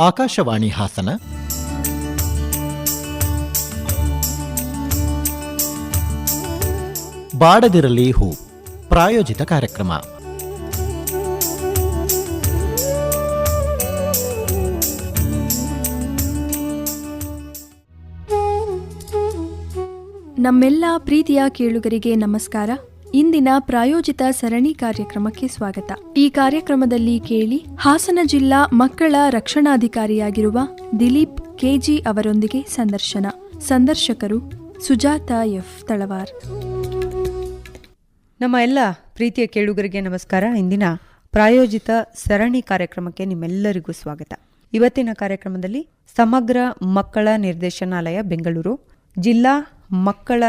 ಆಕಾಶವಾಣಿ ಹಾಸನ. ಬಾಡದಿರಲಿ ಹೂ ಪ್ರಾಯೋಜಿತ ಕಾರ್ಯಕ್ರಮ. ನಮ್ಮೆಲ್ಲ ಪ್ರೀತಿಯ ಕೇಳುಗರಿಗೆ ನಮಸ್ಕಾರ. ಇಂದಿನ ಪ್ರಾಯೋಜಿತ ಸರಣಿ ಕಾರ್ಯಕ್ರಮಕ್ಕೆ ಸ್ವಾಗತ. ಈ ಕಾರ್ಯಕ್ರಮದಲ್ಲಿ ಕೇಳಿ ಹಾಸನ ಜಿಲ್ಲಾ ಮಕ್ಕಳ ರಕ್ಷಣಾಧಿಕಾರಿಯಾಗಿರುವ ದಿಲೀಪ್ ಕೆಜಿ ಅವರೊಂದಿಗೆ ಸಂದರ್ಶನ. ಸಂದರ್ಶಕರು ಸುಜಾತ ಎಫ್ ತಳವಾರ್. ನಮ್ಮ ಎಲ್ಲ ಪ್ರೀತಿಯ ಕೇಳುಗರಿಗೆ ನಮಸ್ಕಾರ. ಇಂದಿನ ಪ್ರಾಯೋಜಿತ ಸರಣಿ ಕಾರ್ಯಕ್ರಮಕ್ಕೆ ನಿಮ್ಮೆಲ್ಲರಿಗೂ ಸ್ವಾಗತ. ಇವತ್ತಿನ ಕಾರ್ಯಕ್ರಮದಲ್ಲಿ ಸಮಗ್ರ ಮಕ್ಕಳ ನಿರ್ದೇಶನಾಲಯ, ಬೆಂಗಳೂರು, ಜಿಲ್ಲಾ ಮಕ್ಕಳ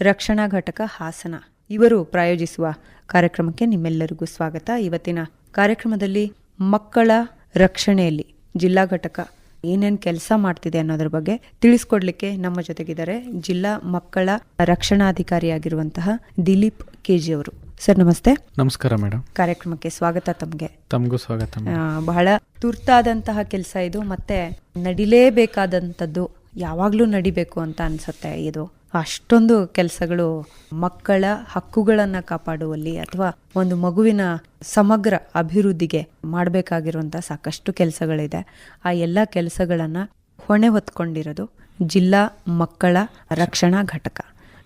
ರಕ್ಷಣಾ ಘಟಕ ಹಾಸನ. ಇವರು ಪ್ರಾಯೋಜಿಸುವ ಕಾರ್ಯಕ್ರಮಕ್ಕೆ ನಿಮ್ಮೆಲ್ಲರಿಗೂ ಸ್ವಾಗತ. ಇವತ್ತಿನ ಕಾರ್ಯಕ್ರಮದಲ್ಲಿ ಮಕ್ಕಳ ರಕ್ಷಣೆಯಲ್ಲಿ ಜಿಲ್ಲಾ ಘಟಕ ಏನೇನು ಕೆಲಸ ಮಾಡ್ತಿದೆ ಅನ್ನೋದ್ರ ಬಗ್ಗೆ ತಿಳಿಸ್ಕೊಡ್ಲಿಕ್ಕೆ ನಮ್ಮ ಜೊತೆಗಿದ್ದಾರೆ ಜಿಲ್ಲಾ ಮಕ್ಕಳ ರಕ್ಷಣಾಧಿಕಾರಿಯಾಗಿರುವಂತಹ ದಿಲೀಪ್ ಕೆಜಿ ಅವರು. ಸರ್ ನಮಸ್ತೆ. ನಮಸ್ಕಾರ ಮೇಡಮ್ ಕಾರ್ಯಕ್ರಮಕ್ಕೆ ಸ್ವಾಗತ ತಮಗೆ. ತಮಗೂ ಸ್ವಾಗತ ಬಹಳ ತುರ್ತಾದಂತಹ ಕೆಲಸ ಇದು ಮತ್ತೆ ನಡಿಲೇಬೇಕಾದಂಥದ್ದು ಯಾವಾಗಲೂ ನಡಿಬೇಕು ಅಂತ ಅನ್ಸುತ್ತೆ ಇದು. ಅಷ್ಟೊಂದು ಕೆಲಸಗಳು ಮಕ್ಕಳ ಹಕ್ಕುಗಳನ್ನು ಕಾಪಾಡುವಲ್ಲಿ ಅಥವಾ ಒಂದು ಮಗುವಿನ ಸಮಗ್ರ ಅಭಿವೃದ್ಧಿಗೆ ಮಾಡಬೇಕಾಗಿರುವಂಥ ಸಾಕಷ್ಟು ಕೆಲಸಗಳಿದೆ. ಆ ಎಲ್ಲ ಕೆಲಸಗಳನ್ನ ಹೊಣೆ ಹೊತ್ಕೊಂಡಿರೋದು ಜಿಲ್ಲಾ ಮಕ್ಕಳ ರಕ್ಷಣಾ ಘಟಕ.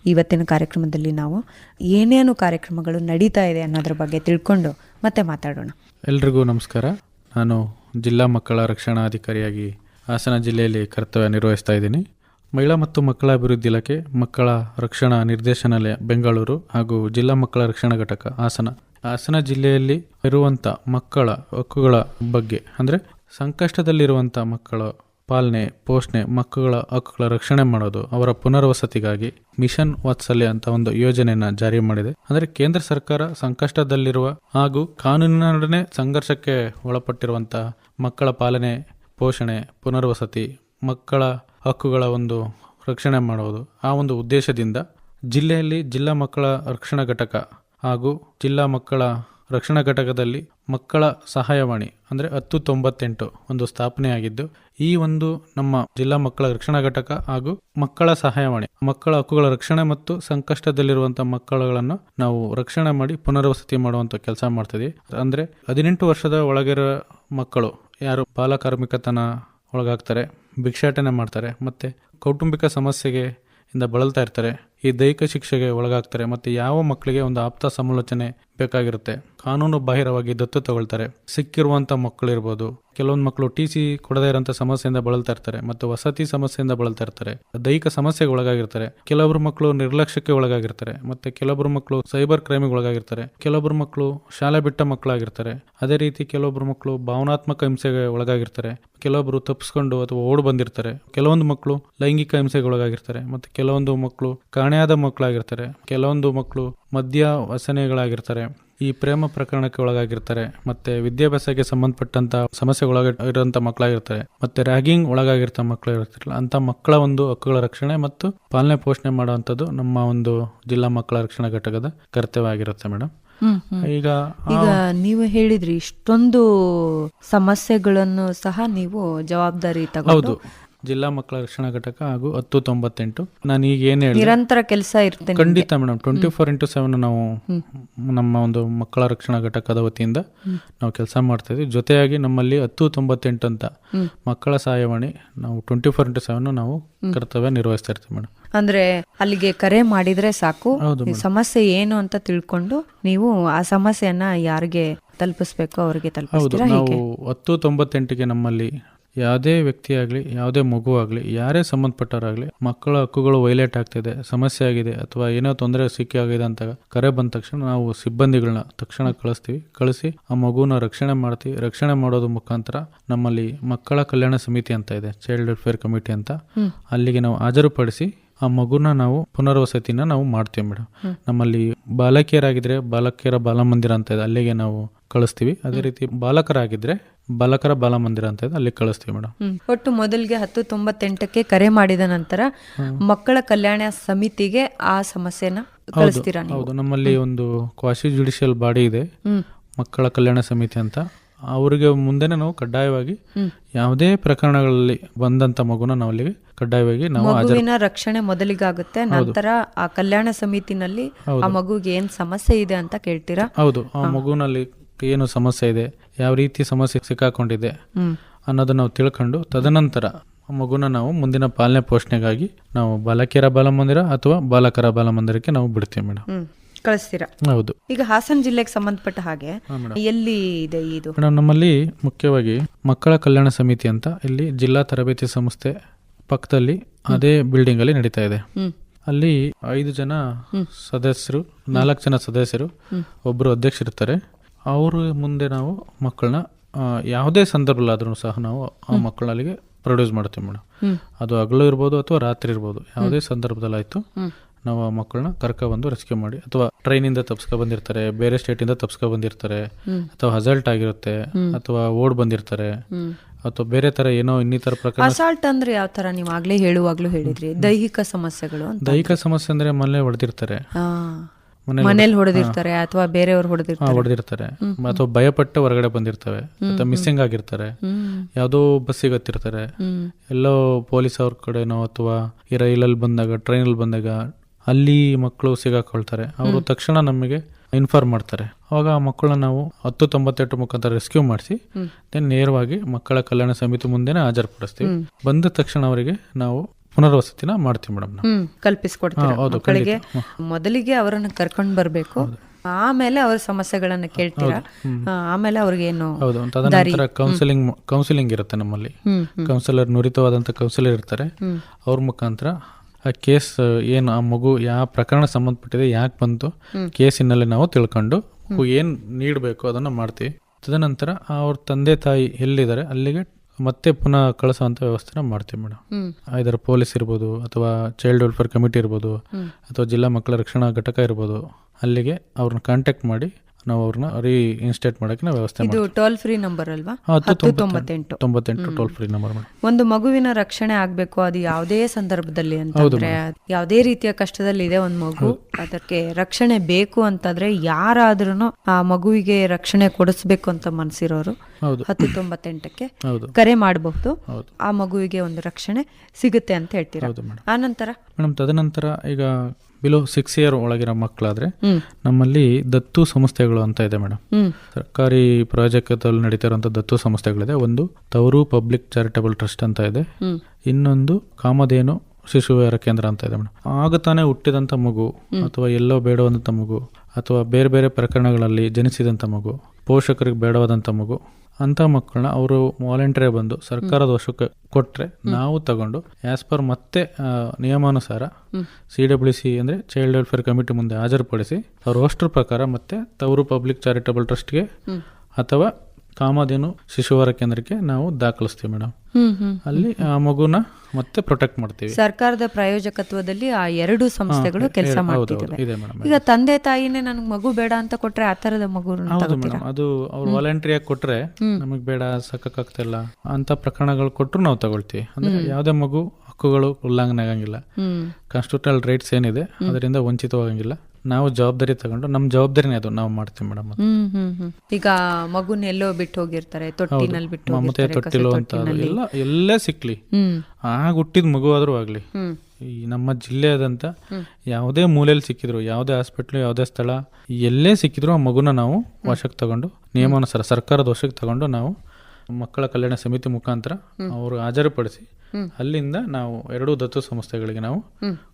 ಇವತ್ತಿನ ಕಾರ್ಯಕ್ರಮದಲ್ಲಿ ನಾವು ಏನೇನು ಕಾರ್ಯಕ್ರಮಗಳು ನಡೀತಾ ಇದೆ ಅನ್ನೋದ್ರ ಬಗ್ಗೆ ತಿಳ್ಕೊಂಡು ಮತ್ತೆ ಮಾತಾಡೋಣ. ಎಲ್ರಿಗೂ ನಮಸ್ಕಾರ. ನಾನು ಜಿಲ್ಲಾ ಮಕ್ಕಳ ರಕ್ಷಣಾಧಿಕಾರಿಯಾಗಿ ಹಾಸನ ಜಿಲ್ಲೆಯಲ್ಲಿ ಕರ್ತವ್ಯ ನಿರ್ವಹಿಸ್ತಾ ಇದ್ದೀನಿ. ಮಹಿಳಾ ಮತ್ತು ಮಕ್ಕಳ ಅಭಿವೃದ್ಧಿ ಇಲಾಖೆ, ಮಕ್ಕಳ ರಕ್ಷಣಾ ನಿರ್ದೇಶನಾಲಯ, ಬೆಂಗಳೂರು ಹಾಗೂ ಜಿಲ್ಲಾ ಮಕ್ಕಳ ರಕ್ಷಣಾ ಘಟಕ, ಹಾಸನ. ಹಾಸನ ಜಿಲ್ಲೆಯಲ್ಲಿ ಇರುವಂಥ ಮಕ್ಕಳ ಹಕ್ಕುಗಳ ಬಗ್ಗೆ ಅಂದರೆ ಸಂಕಷ್ಟದಲ್ಲಿರುವಂಥ ಮಕ್ಕಳ ಪಾಲನೆ, ಪೋಷಣೆ ಮಕ್ಕಳ ಹಕ್ಕುಗಳ ರಕ್ಷಣೆ ಮಾಡೋದು ಅವರ ಪುನರ್ವಸತಿಗಾಗಿ ಮಿಷನ್ ವಾತ್ಸಲ್ಯ ಅಂತ ಒಂದು ಯೋಜನೆಯನ್ನ ಜಾರಿ ಮಾಡಿದೆ. ಅಂದರೆ ಕೇಂದ್ರ ಸರ್ಕಾರ ಸಂಕಷ್ಟದಲ್ಲಿರುವ ಹಾಗೂ ಕಾನೂನಿನೊಡನೆ ಸಂಘರ್ಷಕ್ಕೆ ಒಳಪಟ್ಟಿರುವಂತಹ ಮಕ್ಕಳ ಪಾಲನೆ, ಪೋಷಣೆ, ಪುನರ್ವಸತಿ, ಮಕ್ಕಳ ಹಕ್ಕುಗಳ ಒಂದು ರಕ್ಷಣೆ ಮಾಡುವುದು ಆ ಒಂದು ಉದ್ದೇಶದಿಂದ ಜಿಲ್ಲೆಯಲ್ಲಿ ಜಿಲ್ಲಾ ಮಕ್ಕಳ ರಕ್ಷಣಾ ಘಟಕ ಹಾಗೂ ಜಿಲ್ಲಾ ಮಕ್ಕಳ ರಕ್ಷಣಾ ಘಟಕದಲ್ಲಿ ಮಕ್ಕಳ ಸಹಾಯವಾಣಿ ಅಂದರೆ ಹತ್ತು ತೊಂಬತ್ತೆಂಟು ಒಂದು ಸ್ಥಾಪನೆಯಾಗಿದ್ದು, ಈ ಒಂದು ನಮ್ಮ ಜಿಲ್ಲಾ ಮಕ್ಕಳ ರಕ್ಷಣಾ ಘಟಕ ಹಾಗೂ ಮಕ್ಕಳ ಸಹಾಯವಾಣಿ, ಮಕ್ಕಳ ಹಕ್ಕುಗಳ ರಕ್ಷಣೆ ಮತ್ತು ಸಂಕಷ್ಟದಲ್ಲಿರುವಂತಹ ಮಕ್ಕಳುಗಳನ್ನು ನಾವು ರಕ್ಷಣೆ ಮಾಡಿ ಪುನರ್ವಸತಿ ಮಾಡುವಂತ ಕೆಲಸ ಮಾಡ್ತಿದ್ವಿ. ಅಂದ್ರೆ ಹದಿನೆಂಟು ವರ್ಷದ ಒಳಗಿರೋ ಮಕ್ಕಳು ಯಾರು? ಬಾಲಕಾರ್ಮಿಕತನ ಒಳಗಾಗ್ತಾರೆ. ಭಿಕ್ಷಾಟನೆ ಮಾಡ್ತಾರೆ ಮತ್ತು ಕೌಟುಂಬಿಕ ಸಮಸ್ಯೆಗೆ ಇಂದ ಬಳಲ್ತಾ ಇರ್ತಾರೆ. ಈ ದೈಹಿಕ ಶಿಕ್ಷೆಗೆ ಒಳಗಾಗ್ತಾರೆ ಮತ್ತು ಯಾವ ಮಕ್ಕಳಿಗೆ ಒಂದು ಆಪ್ತ ಸಮಾಲೋಚನೆ ಬೇಕಾಗಿರುತ್ತೆ? ಕಾನೂನು ಬಾಹಿರವಾಗಿ ದತ್ತು ತಗೊಳ್ತಾರೆ. ಸಿಕ್ಕಿರುವಂಥ ಮಕ್ಕಳು ಇರ್ಬೋದು. ಕೆಲವೊಂದು ಮಕ್ಕಳು ಟಿ ಸಿ ಕೊಡದೇ ಇರೋಂಥ ಸಮಸ್ಯೆಯಿಂದ ಬಳಲ್ತಾ ಇರ್ತಾರೆ ಮತ್ತು ವಸತಿ ಸಮಸ್ಯೆಯಿಂದ ಬಳಲ್ತಾ ಇರ್ತಾರೆ. ದೈಹಿಕ ಸಮಸ್ಯೆಗೆ ಒಳಗಾಗಿರ್ತಾರೆ. ಕೆಲವೊಬ್ಬರು ಮಕ್ಕಳು ನಿರ್ಲಕ್ಷ್ಯಕ್ಕೆ ಒಳಗಾಗಿರ್ತಾರೆ ಮತ್ತೆ ಕೆಲವೊಬ್ಬರು ಮಕ್ಕಳು ಸೈಬರ್ ಕ್ರೈಮಿಗೆ ಒಳಗಾಗಿರ್ತಾರೆ. ಕೆಲವೊಬ್ಬರು ಮಕ್ಕಳು ಶಾಲೆ ಬಿಟ್ಟ ಮಕ್ಕಳಾಗಿರ್ತಾರೆ. ಅದೇ ರೀತಿ ಕೆಲವೊಬ್ಬರು ಮಕ್ಕಳು ಭಾವನಾತ್ಮಕ ಹಿಂಸೆಗೆ ಒಳಗಾಗಿರ್ತಾರೆ. ಕೆಲವೊಬ್ಬರು ತಪ್ಪಿಸ್ಕೊಂಡು ಅಥವಾ ಓಡ್ ಬಂದಿರ್ತಾರೆ. ಕೆಲವೊಂದು ಮಕ್ಕಳು ಲೈಂಗಿಕ ಹಿಂಸೆಗೆ ಒಳಗಾಗಿರ್ತಾರೆ. ಮತ್ತೆ ಕೆಲವೊಂದು ಮಕ್ಕಳು ಕಾಣೆಯಾದ ಮಕ್ಕಳಾಗಿರ್ತಾರೆ. ಕೆಲವೊಂದು ಮಕ್ಕಳು ಮದ್ಯ ವ್ಯಸನೆಗಳಾಗಿರ್ತಾರೆ. ಈ ಪ್ರೇಮ ಪ್ರಕರಣಕ್ಕೆ ಒಳಗಾಗಿರ್ತಾರೆ. ಮತ್ತೆ ವಿದ್ಯಾಭ್ಯಾಸಕ್ಕೆ ಸಂಬಂಧಪಟ್ಟಂತ ಸಮಸ್ಯೆ ಒಳಗ ಇರುವಂತ ಮಕ್ಕಳಾಗಿರ್ತಾರೆ. ಮತ್ತೆ ರ್ಯಾಗಿಂಗ್ ಒಳಗಾಗಿರ್ತ ಮಕ್ಕಳು ಇರ್ತಿರ್ಲಿಲ್ಲ ಅಂತ ಮಕ್ಕಳ ಒಂದು ಹಕ್ಕುಗಳ ರಕ್ಷಣೆ ಮತ್ತು ಪಾಲನೆ ಪೋಷಣೆ ಮಾಡುವಂತದ್ದು ನಮ್ಮ ಒಂದು ಜಿಲ್ಲಾ ಮಕ್ಕಳ ರಕ್ಷಣಾ ಘಟಕದ ಕರ್ತವ್ಯ ಆಗಿರುತ್ತೆ ಮೇಡಮ್ ಈಗ ಈಗ ನೀವು ಹೇಳಿದ್ರಿ ಇಷ್ಟೊಂದು ಸಮಸ್ಯೆಗಳನ್ನು ಸಹ ನೀವು ಜವಾಬ್ದಾರಿ ತಗೊಂಡು ಹೌದು. ಜಿಲ್ಲಾ ಮಕ್ಕಳ ರಕ್ಷಣಾ ಘಟಕ ಹಾಗೂ ಹತ್ತು ತೊಂಬತ್ತೆಂಟು. ನಾನು ಈಗ ಏನ್ ಹೇಳಿ ನಿರಂತರ ಕೆಲಸ ಇರ್ತೇನೆ ಖಂಡಿತ madam. Twenty four into seven ನಾವು ನಮ್ಮ ಒಂದು ಮಕ್ಕಳ ರಕ್ಷಣಾ ಘಟಕದ ವತಿಯಿಂದ ನಾವು ಕೆಲಸ ಮಾಡ್ತಾ ಇದ್ವಿ. ಜೊತೆಯಾಗಿ ನಮ್ಮಲ್ಲಿ ಹತ್ತು ತೊಂಬತ್ತೆಂಟು ಅಂತ ಮಕ್ಕಳ ಸಹಾಯವಾಣಿ ನಾವು ಟ್ವೆಂಟಿ ಫೋರ್ ಇಂಟು ಸೆವೆನ್ ನಾವು ಕರ್ತವ್ಯ ನಿರ್ವಹಿಸ್ತಾ ಇರ್ತೀವಿ ಮೇಡಮ್. ಅಂದ್ರೆ ಅಲ್ಲಿಗೆ ಕರೆ ಮಾಡಿದ್ರೆ ಸಾಕು. ಹೌದು ಸಮಸ್ಯೆ ಏನು ಅಂತ ತಿಳ್ಕೊಂಡು ನೀವು ಆ ಸಮಸ್ಯೆಯನ್ನ ಯಾರಿಗೆ ತಲುಪಿಸ್ಬೇಕು ಅವ್ರಿಗೆ ಹೌದು. ತಲುಪಿಸ್ತೀರಾ ನಾವು ಹೀಗೆ? ಹತ್ತು ತೊಂಬತ್ತೆಂಟಿಗೆ ನಮ್ಮಲ್ಲಿ ಯಾವುದೇ ವ್ಯಕ್ತಿಯಾಗಲಿ ಯಾವುದೇ ಮಗು ಆಗಲಿ ಯಾರೇ ಸಂಬಂಧಪಟ್ಟವರಾಗಲಿ ಮಕ್ಕಳ ಹಕ್ಕುಗಳು ವೈಲೇಟ್ ಆಗ್ತಿದೆ ಸಮಸ್ಯೆ ಆಗಿದೆ ಅಥವಾ ಏನೋ ತೊಂದರೆ ಸಿಕ್ಕಿ ಆಗಿದೆ ಅಂತ ಕರೆ ಬಂದ ತಕ್ಷಣ ನಾವು ಸಿಬ್ಬಂದಿಗಳನ್ನ ತಕ್ಷಣ ಕಳಿಸ್ತೀವಿ. ಕಳಿಸಿ ಆ ಮಗುನ ರಕ್ಷಣೆ ಮಾಡ್ತೀವಿ. ರಕ್ಷಣೆ ಮಾಡೋದು ಮುಖಾಂತರ ನಮ್ಮಲ್ಲಿ ಮಕ್ಕಳ ಕಲ್ಯಾಣ ಸಮಿತಿ ಅಂತ ಇದೆ ಚೈಲ್ಡ್ ವೆಲ್ಫೇರ್ ಕಮಿಟಿ ಅಂತ. ಅಲ್ಲಿಗೆ ನಾವು ಹಾಜರುಪಡಿಸಿ ಆ ಮಗುನ ನಾವು ಪುನರ್ವಸತಿನ ನಾವು ಮಾಡ್ತೀವಿ ಮೇಡಮ್ ನಮ್ಮಲ್ಲಿ ಬಾಲಕಿಯರಾಗಿದ್ರೆ ಬಾಲಕಿಯರ ಬಾಲಮಂದಿರ ಅಂತ ಇದೆ. ಅಲ್ಲಿಗೆ ನಾವು ಕಳಿಸ್ತೀವಿ. ಅದೇ ರೀತಿ ಬಾಲಕರಾಗಿದ್ರೆ ಬಾಲಕರ ಬಾಲಮಂದಿರ ಅಂತ ಇದೆ ಅಲ್ಲಿ ಕಳಿಸ್ತೀವಿ ಮೇಡಮ್. ಒಟ್ಟು ಮೊದಲಿಗೆ ಹತ್ತು ತೊಂಬತ್ತೆಂಟಕ್ಕೆ ಕರೆ ಮಾಡಿದ ನಂತರ ಮಕ್ಕಳ ಕಲ್ಯಾಣ ಸಮಿತಿಗೆ ಆ ಸಮಸ್ಯೆನ ಕಳಿಸ್ತೀರಾ ಹೌದು. ನಮ್ಮಲ್ಲಿ ಒಂದು ಕ್ವಾಸಿ ಜುಡಿಷಿಯಲ್ ಬಾಡಿ ಇದೆ ಮಕ್ಕಳ ಕಲ್ಯಾಣ ಸಮಿತಿ ಅಂತ. ಅವರಿಗೆ ಮುಂದೆನೆ ನಾವು ಕಡ್ಡಾಯವಾಗಿ ಯಾವುದೇ ಪ್ರಕರಣಗಳಲ್ಲಿ ಬಂದಂತ ಮಗುನ ನಾವು ಅಲ್ಲಿಗೆ ಕಡ್ಡಾಯವಾಗಿ ನಾವು ಮಗುವಿನ ರಕ್ಷಣೆ ಮೊದಲಿಗಾಗುತ್ತೆ ನಂತರ ಆ ಕಲ್ಯಾಣ ಸಮಿತಿನಲ್ಲಿ ಆ ಮಗುಗೆ ಏನ್ ಸಮಸ್ಯೆ ಇದೆ ಅಂತ ಕೇಳ್ತೀರಾ? ಹೌದು. ಆ ಮಗುನಲ್ಲಿ ಏನು ಸಮಸ್ಯೆ ಇದೆ ಯಾವ ರೀತಿ ಸಮಸ್ಯೆ ಸಿಕ್ಕಾಕೊಂಡಿದೆ ಅನ್ನೋದನ್ನ ನಾವು ತಿಳ್ಕೊಂಡು ತದನಂತರ ಮಗುನ ನಾವು ಮುಂದಿನ ಪಾಲನೆ ಪೋಷಣೆಗಾಗಿ ನಾವು ಬಾಲಕಿಯರ ಬಾಲಮಂದಿರ ಅಥವಾ ಬಾಲಕರ ಬಾಲಮಂದಿರಕ್ಕೆ ನಾವು ಬಿಡ್ತೀವಿ ಮೇಡಮ್. ಕಳಿಸ್ತೀರಾ? ಹೌದು. ಈಗ ಹಾಸನ ಜಿಲ್ಲೆಗೆ ಸಂಬಂಧಪಟ್ಟ ಹಾಗೆ ಎಲ್ಲಿ ಇದೆ ಇದು? ಮೇಡಮ್ ನಮ್ಮಲ್ಲಿ ಮುಖ್ಯವಾಗಿ ಮಕ್ಕಳ ಕಲ್ಯಾಣ ಸಮಿತಿ ಅಂತ ಇಲ್ಲಿ ಜಿಲ್ಲಾ ತರಬೇತಿ ಸಂಸ್ಥೆ ಪಕ್ಕದಲ್ಲಿ ಅದೇ ಬಿಲ್ಡಿಂಗ್ ಅಲ್ಲಿ ನಡೀತಾ ಇದೆ. ಅಲ್ಲಿ ಐದು ಜನ ಸದಸ್ಯರು ನಾಲ್ಕು ಜನ ಸದಸ್ಯರು ಒಬ್ಬರು ಅಧ್ಯಕ್ಷರಿರ್ತಾರೆ. ಅವ್ರ ಮುಂದೆ ನಾವು ಮಕ್ಕಳನ್ನ ಯಾವುದೇ ಸಂದರ್ಭದಲ್ಲಾದ್ರೂ ಸಹ ನಾವು ಆ ಮಕ್ಕಳಲ್ಲಿಗೆ ಅಲ್ಲಿಗೆ ಪ್ರೊಡ್ಯೂಸ್ ಮಾಡ್ತೀವಿ ಮೇಡಮ್. ಅದು ಹಗಲು ಇರ್ಬೋದು ಅಥವಾ ರಾತ್ರಿ ಇರ್ಬೋದು ಯಾವುದೇ ಸಂದರ್ಭದಲ್ಲಾಯ್ತು ನಾವು ಆ ಮಕ್ಕಳನ್ನ ಕರ್ಕ ಬಂದು ರೆಸ್ಕ್ಯೂ ಮಾಡಿ ಅಥವಾ ಟ್ರೈನಿಂದ ತಪ್ಸ್ಕೊ ಬಂದಿರ್ತಾರೆ ಬೇರೆ ಸ್ಟೇಟಿಂದ ತಪ್ಸ್ಕೊ ಬಂದಿರ್ತಾರೆ ಅಥವಾ ಹಸಲ್ಟ್ ಆಗಿರುತ್ತೆ ಅಥವಾ ಓಡ್ ಬಂದಿರ್ತಾರೆ ಅಥವಾ ಬೇರೆ ತರ ಏನೋ ಇನ್ನಿತರ ಪ್ರಕಾರ ಅಸಾಲ್ಟ್ ಅಂದ್ರೆ ಯಾವ ತರ ನೀವು ಆಗ್ಲೇ ಹೇಳುವಾಗ್ಲೂ ಹೇಳಿದ್ರಿ? ದೈಹಿಕ ಸಮಸ್ಯೆಗಳು ದೈಹಿಕ ಸಮಸ್ಯೆ ಅಂದ್ರೆ ಮನೆ ಹೊಡೆದಿರ್ತಾರೆ. ಮನೇಲಿ ಹೊಡೆದಿರ್ತಾರೆ ಅಥವಾ ಬೇರೆಯವ್ರು ಹೊಡೆದಿರ್ತಾರೆ. ಹೊಡೆದಿರ್ತಾರೆ. ಅಥವಾ ಭಯಪಟ್ಟು ಹೊರಗಡೆ ಬಂದಿರ್ತವೆ ಅಥವಾ ಮಿಸ್ಸಿಂಗ್ ಆಗಿರ್ತಾರೆ. ಯಾವುದೋ ಬಸ್ಸಿಗೆ ಹತ್ತಿರ್ತಾರೆ ಎಲ್ಲೋ ಪೊಲೀಸ್ ಅವ್ರ ಕಡೆನೋ ಅಥವಾ ಈ ರೈಲಲ್ಲಿ ಬಂದಾಗ ಟ್ರೈನಲ್ಲಿ ಬಂದಾಗ ಅಲ್ಲಿ ಮಕ್ಕಳು ಸಿಗಾಕೊಳ್ತಾರೆ. ಅವರು ತಕ್ಷಣ ನಮಗೆ ಇನ್ಫಾರ್ಮ್ ಮಾಡ್ತಾರೆ. ಅವಾಗ ಆ ಮಕ್ಕಳನ್ನ ನಾವು ಹತ್ತು ತೊಂಬತ್ತೆಂಟು ಮುಖಾಂತರ ರೆಸ್ಕ್ಯೂ ಮಾಡಿಸಿ ದೆನ್ ನೇರವಾಗಿ ಮಕ್ಕಳ ಕಲ್ಯಾಣ ಸಮಿತಿ ಮುಂದೆನೆ ಹಾಜರುಪಡಿಸ್ತೀವಿ. ಬಂದ ತಕ್ಷಣ ಅವರಿಗೆ ನಾವು ಪುನರ್ವಸತಿನ ಮಾಡ್ತೀವಿ ಮೇಡಮ್ ಮಕ್ಕಳಿಗೆ ಮೊದಲಿಗೆ ಅವರನ್ನ ಕರ್ಕೊಂಡ್ ಬರ್ಬೇಕು. ಆಮೇಲೆ ಅವ್ರ ಸಮಸ್ಯೆಗಳನ್ನ ಕೇಳ್ತೀರಾ? ಆಮೇಲೆ ಅವ್ರಿಗೇನು ಹೌದು ತದನಂತರ ಕೌನ್ಸಿಲಿಂಗ್ ಕೌನ್ಸಿಲಿಂಗ್ ಇರುತ್ತೆ ನಮ್ಮಲ್ಲಿ. ಕೌನ್ಸಿಲರ್ ನುರಿತವಾದಂತ ಕೌನ್ಸಿಲರ್ ಇರ್ತಾರೆ. ಅವ್ರ ಮುಖಾಂತರ ಆ ಕೇಸ್ ಏನು ಆ ಮಗು ಯಾವ ಪ್ರಕರಣ ಸಂಬಂಧಪಟ್ಟಿದೆ ಯಾಕೆ ಬಂತು ಕೇಸಿನಲ್ಲಿ ನಾವು ತಿಳ್ಕೊಂಡು ಏನ್ ನೀಡಬೇಕು ಅದನ್ನ ಮಾಡ್ತೀವಿ. ತದನಂತರ ಅವ್ರ ತಂದೆ ತಾಯಿ ಎಲ್ಲಿದ್ದಾರೆ ಅಲ್ಲಿಗೆ ಮತ್ತೆ ಪುನಃ ಕಳಿಸುವಂತ ವ್ಯವಸ್ಥೆನ ಮಾಡ್ತೀವಿ ಮೇಡಮ್. ಇದರ ಪೊಲೀಸ್ ಇರ್ಬೋದು ಅಥವಾ ಚೈಲ್ಡ್ ವೆಲ್ಫೇರ್ ಕಮಿಟಿ ಇರ್ಬೋದು ಅಥವಾ ಜಿಲ್ಲಾ ಮಕ್ಕಳ ರಕ್ಷಣಾ ಘಟಕ ಇರ್ಬೋದು ಅಲ್ಲಿಗೆ ಅವ್ರನ್ನ ಕಾಂಟ್ಯಾಕ್ಟ್ ಮಾಡಿ ನಾವು ಅವ್ರನ್ನ ರೀ ಇನ್ಸ್ಟೇಟ್ ಮಾಡಕ್ಕೆ ನಾವು ವ್ಯವಸ್ಥೆ ಇದು ಟೋಲ್ ಫ್ರೀ ನಂಬರ್ ಅಲ್ವಾ? ಹತ್ತು ತೊಂಬತ್ತೆಂಟು ತೊಂಬತ್ತೆಂಟು. ಟೋಲ್ ಫ್ರೀ ನಂಬರ್ ಒಂದು ಮಗುವಿನ ರಕ್ಷಣೆ ಆಗಬೇಕು ಅದು ಯಾವುದೇ ಸಂದರ್ಭದಲ್ಲಿ ಅಂತಂದ್ರೆ ಯಾವುದೇ ರೀತಿಯ ಕಷ್ಟದಲ್ಲಿ ಇದೆ ಒಂದು ಮಗು ಅದಕ್ಕೆ ರಕ್ಷಣೆ ಬೇಕು ಅಂತಂದ್ರೆ ಯಾರಾದ್ರೂ ಆ ಮಗುವಿಗೆ ರಕ್ಷಣೆ ಕೊಡಿಸ್ಬೇಕು ಅಂತ ಮನಸ್ಸಿರೋರು ಹತ್ತು ತೊಂಬತ್ತೆಂಟಕ್ಕೆ ಕರೆ ಮಾಡಬಹುದು. ಆ ಮಗುವಿಗೆ ಒಂದು ರಕ್ಷಣೆ ಸಿಗುತ್ತೆ ಅಂತ ಹೇಳ್ತೀರಾ? ನಂತರ ಮೇಡಮ್ ತದನಂತರ ಈಗ ಬಿಲೋ ಸಿಕ್ಸ್ ಇಯರ್ ಒಳಗಿರೋ ಮಕ್ಕಳಾದ್ರೆ ನಮ್ಮಲ್ಲಿ ದತ್ತು ಸಂಸ್ಥೆಗಳು ಅಂತ ಇದೆ ಮೇಡಮ್. ಸರ್ಕಾರಿ ಪ್ರಾಜೆಕ್ಟಲ್ಲಿ ನಡೀತಿರುವಂಥ ದತ್ತು ಸಂಸ್ಥೆಗಳಿದೆ. ಒಂದು ತವರು ಪಬ್ಲಿಕ್ ಚಾರಿಟಬಲ್ ಟ್ರಸ್ಟ್ ಅಂತ ಇದೆ. ಇನ್ನೊಂದು ಕಾಮಧೇನು ಶಿಶು ವಿಹಾರ ಕೇಂದ್ರ ಅಂತ ಇದೆ ಮೇಡಮ್. ಆಗ ತಾನೇ ಹುಟ್ಟಿದಂಥ ಮಗು ಅಥವಾ ಎಲ್ಲೋ ಬೇಡವಾದಂಥ ಮಗು ಅಥವಾ ಬೇರೆ ಬೇರೆ ಪ್ರಕರಣಗಳಲ್ಲಿ ಜನಿಸಿದಂಥ ಮಗು, ಪೋಷಕರಿಗೆ ಬೇಡವಾದಂಥ ಮಗು ಅಂತ ಮಕ್ಕಳನ್ನ ಅವರು ವಾಲಂಟಿಯರ್ ಬಂದು ಸರ್ಕಾರದ ವಶಕ್ಕೆ ಕೊಟ್ಟರೆ ನಾವು ತಗೊಂಡು ಆಸ್ ಪರ್ ಮತ್ತೆ ನಿಯಮಾನುಸಾರ ಸಿ ಡಬ್ಲ್ಯೂ ಸಿ ಅಂದ್ರೆ ಚೈಲ್ಡ್ ವೆಲ್ಫೇರ್ ಕಮಿಟಿ ಮುಂದೆ ಹಾಜರುಪಡಿಸಿ ಅವ್ರ ರೋಸ್ಟರ್ ಪ್ರಕಾರ ಮತ್ತೆ ತವರು ಪಬ್ಲಿಕ್ ಚಾರಿಟಬಲ್ ಟ್ರಸ್ಟ್ಗೆ ಅಥವಾ ಕಾಮಧೇನು ಶಿಶುವರ ಕೇಂದ್ರಕ್ಕೆ ನಾವು ದಾಖಲಿಸ್ತೀವಿ ಮೇಡಮ್. ಅಲ್ಲಿ ಆ ಮಗುನ ಮತ್ತೆ ಪ್ರೊಟೆಕ್ಟ್ ಮಾಡ್ತೀವಿ. ಸರ್ಕಾರದ ಪ್ರಾಯೋಜಕತ್ವದಲ್ಲಿ ಆ ಎರಡು ಸಂಸ್ಥೆಗಳು ಕೆಲಸ ಮಾಡುತ್ತಿದೆ ಮಾಡ್ತಿದ್ದಾವೆ. ಈಗ ತಂದೆ ತಾಯಿನೇ ನನಗೆ ಮಗು ಬೇಡ ಅಂತ ಕೊಟ್ರೆ ಆ ತರದ ಮಗು ಅದು ಅವ್ರು ವಾಲಂಟ್ರಿಯಾಗಿ ಕೊಟ್ರೆ ನಮಗ್ ಬೇಡ ಸಾಕಾಗ್ತಿಲ್ಲ ಅಂತ ಪ್ರಕರಣಗಳು ಕೊಟ್ಟರು ನಾವು ತಗೊಳ್ತೀವಿ. ಅಂದ್ರೆ ಯಾವುದೇ ಮಗು ಹಕ್ಕುಗಳು ಉಲ್ಲಂಘನೆ ಆಗಂಗಿಲ್ಲ. ಕಾನ್ಸ್ಟಿಟ್ಯೂಷನಲ್ ರೈಟ್ಸ್ ಏನಿದೆ ಅದರಿಂದ ವಂಚಿತವಾಗಂಗಿಲ್ಲ. ನಾವು ಜವಾಬ್ದಾರಿ ತಗೊಂಡು ನಮ್ಮ ಜವಾಬ್ದಾರಿನೇ ಅದು ನಾವು ಮಾಡ್ತೀವಿ ಮೇಡಮ್ ಈಗ ಮಗುನ ಎಲ್ಲೋ ಬಿಟ್ಟು ಹೋಗಿರ್ತಾರೆ ತೊಟ್ಟಿನಲ್ಲಿ ಬಿಟ್ಟು ಮಮತೆ ತೊಟ್ಟಿಲು ಅಂತ. ಎಲ್ಲ ಎಲ್ಲೇ ಸಿಕ್ಲಿ. ಆಗ ಹುಟ್ಟಿದ ಮಗು ಆದ್ರೂ ಆಗ್ಲಿ. ಈ ನಮ್ಮ ಜಿಲ್ಲೆಯಾದಂತ ಯಾವುದೇ ಮೂಲೆಯಲ್ಲಿ ಸಿಕ್ಕಿದ್ರು ಯಾವುದೇ ಹಾಸ್ಪಿಟ್ಲು ಯಾವುದೇ ಸ್ಥಳ ಎಲ್ಲೇ ಸಿಕ್ಕಿದ್ರು ಆ ಮಗುನ ನಾವು ವಶಕ್ಕೆ ತಗೊಂಡು ನಿಯಮಾನುಸಾರ ಸರ್ಕಾರದ ವಶಕ್ಕೆ ತಗೊಂಡು ನಾವು ಮಕ್ಕಳ ಕಲ್ಯಾಣ ಸಮಿತಿ ಮುಖಾಂತರ ಅವರು ಹಾಜರುಪಡಿಸಿ ಅಲ್ಲಿಂದ ನಾವು ಎರಡು ದತ್ತು ಸಂಸ್ಥೆಗಳಿಗೆ ನಾವು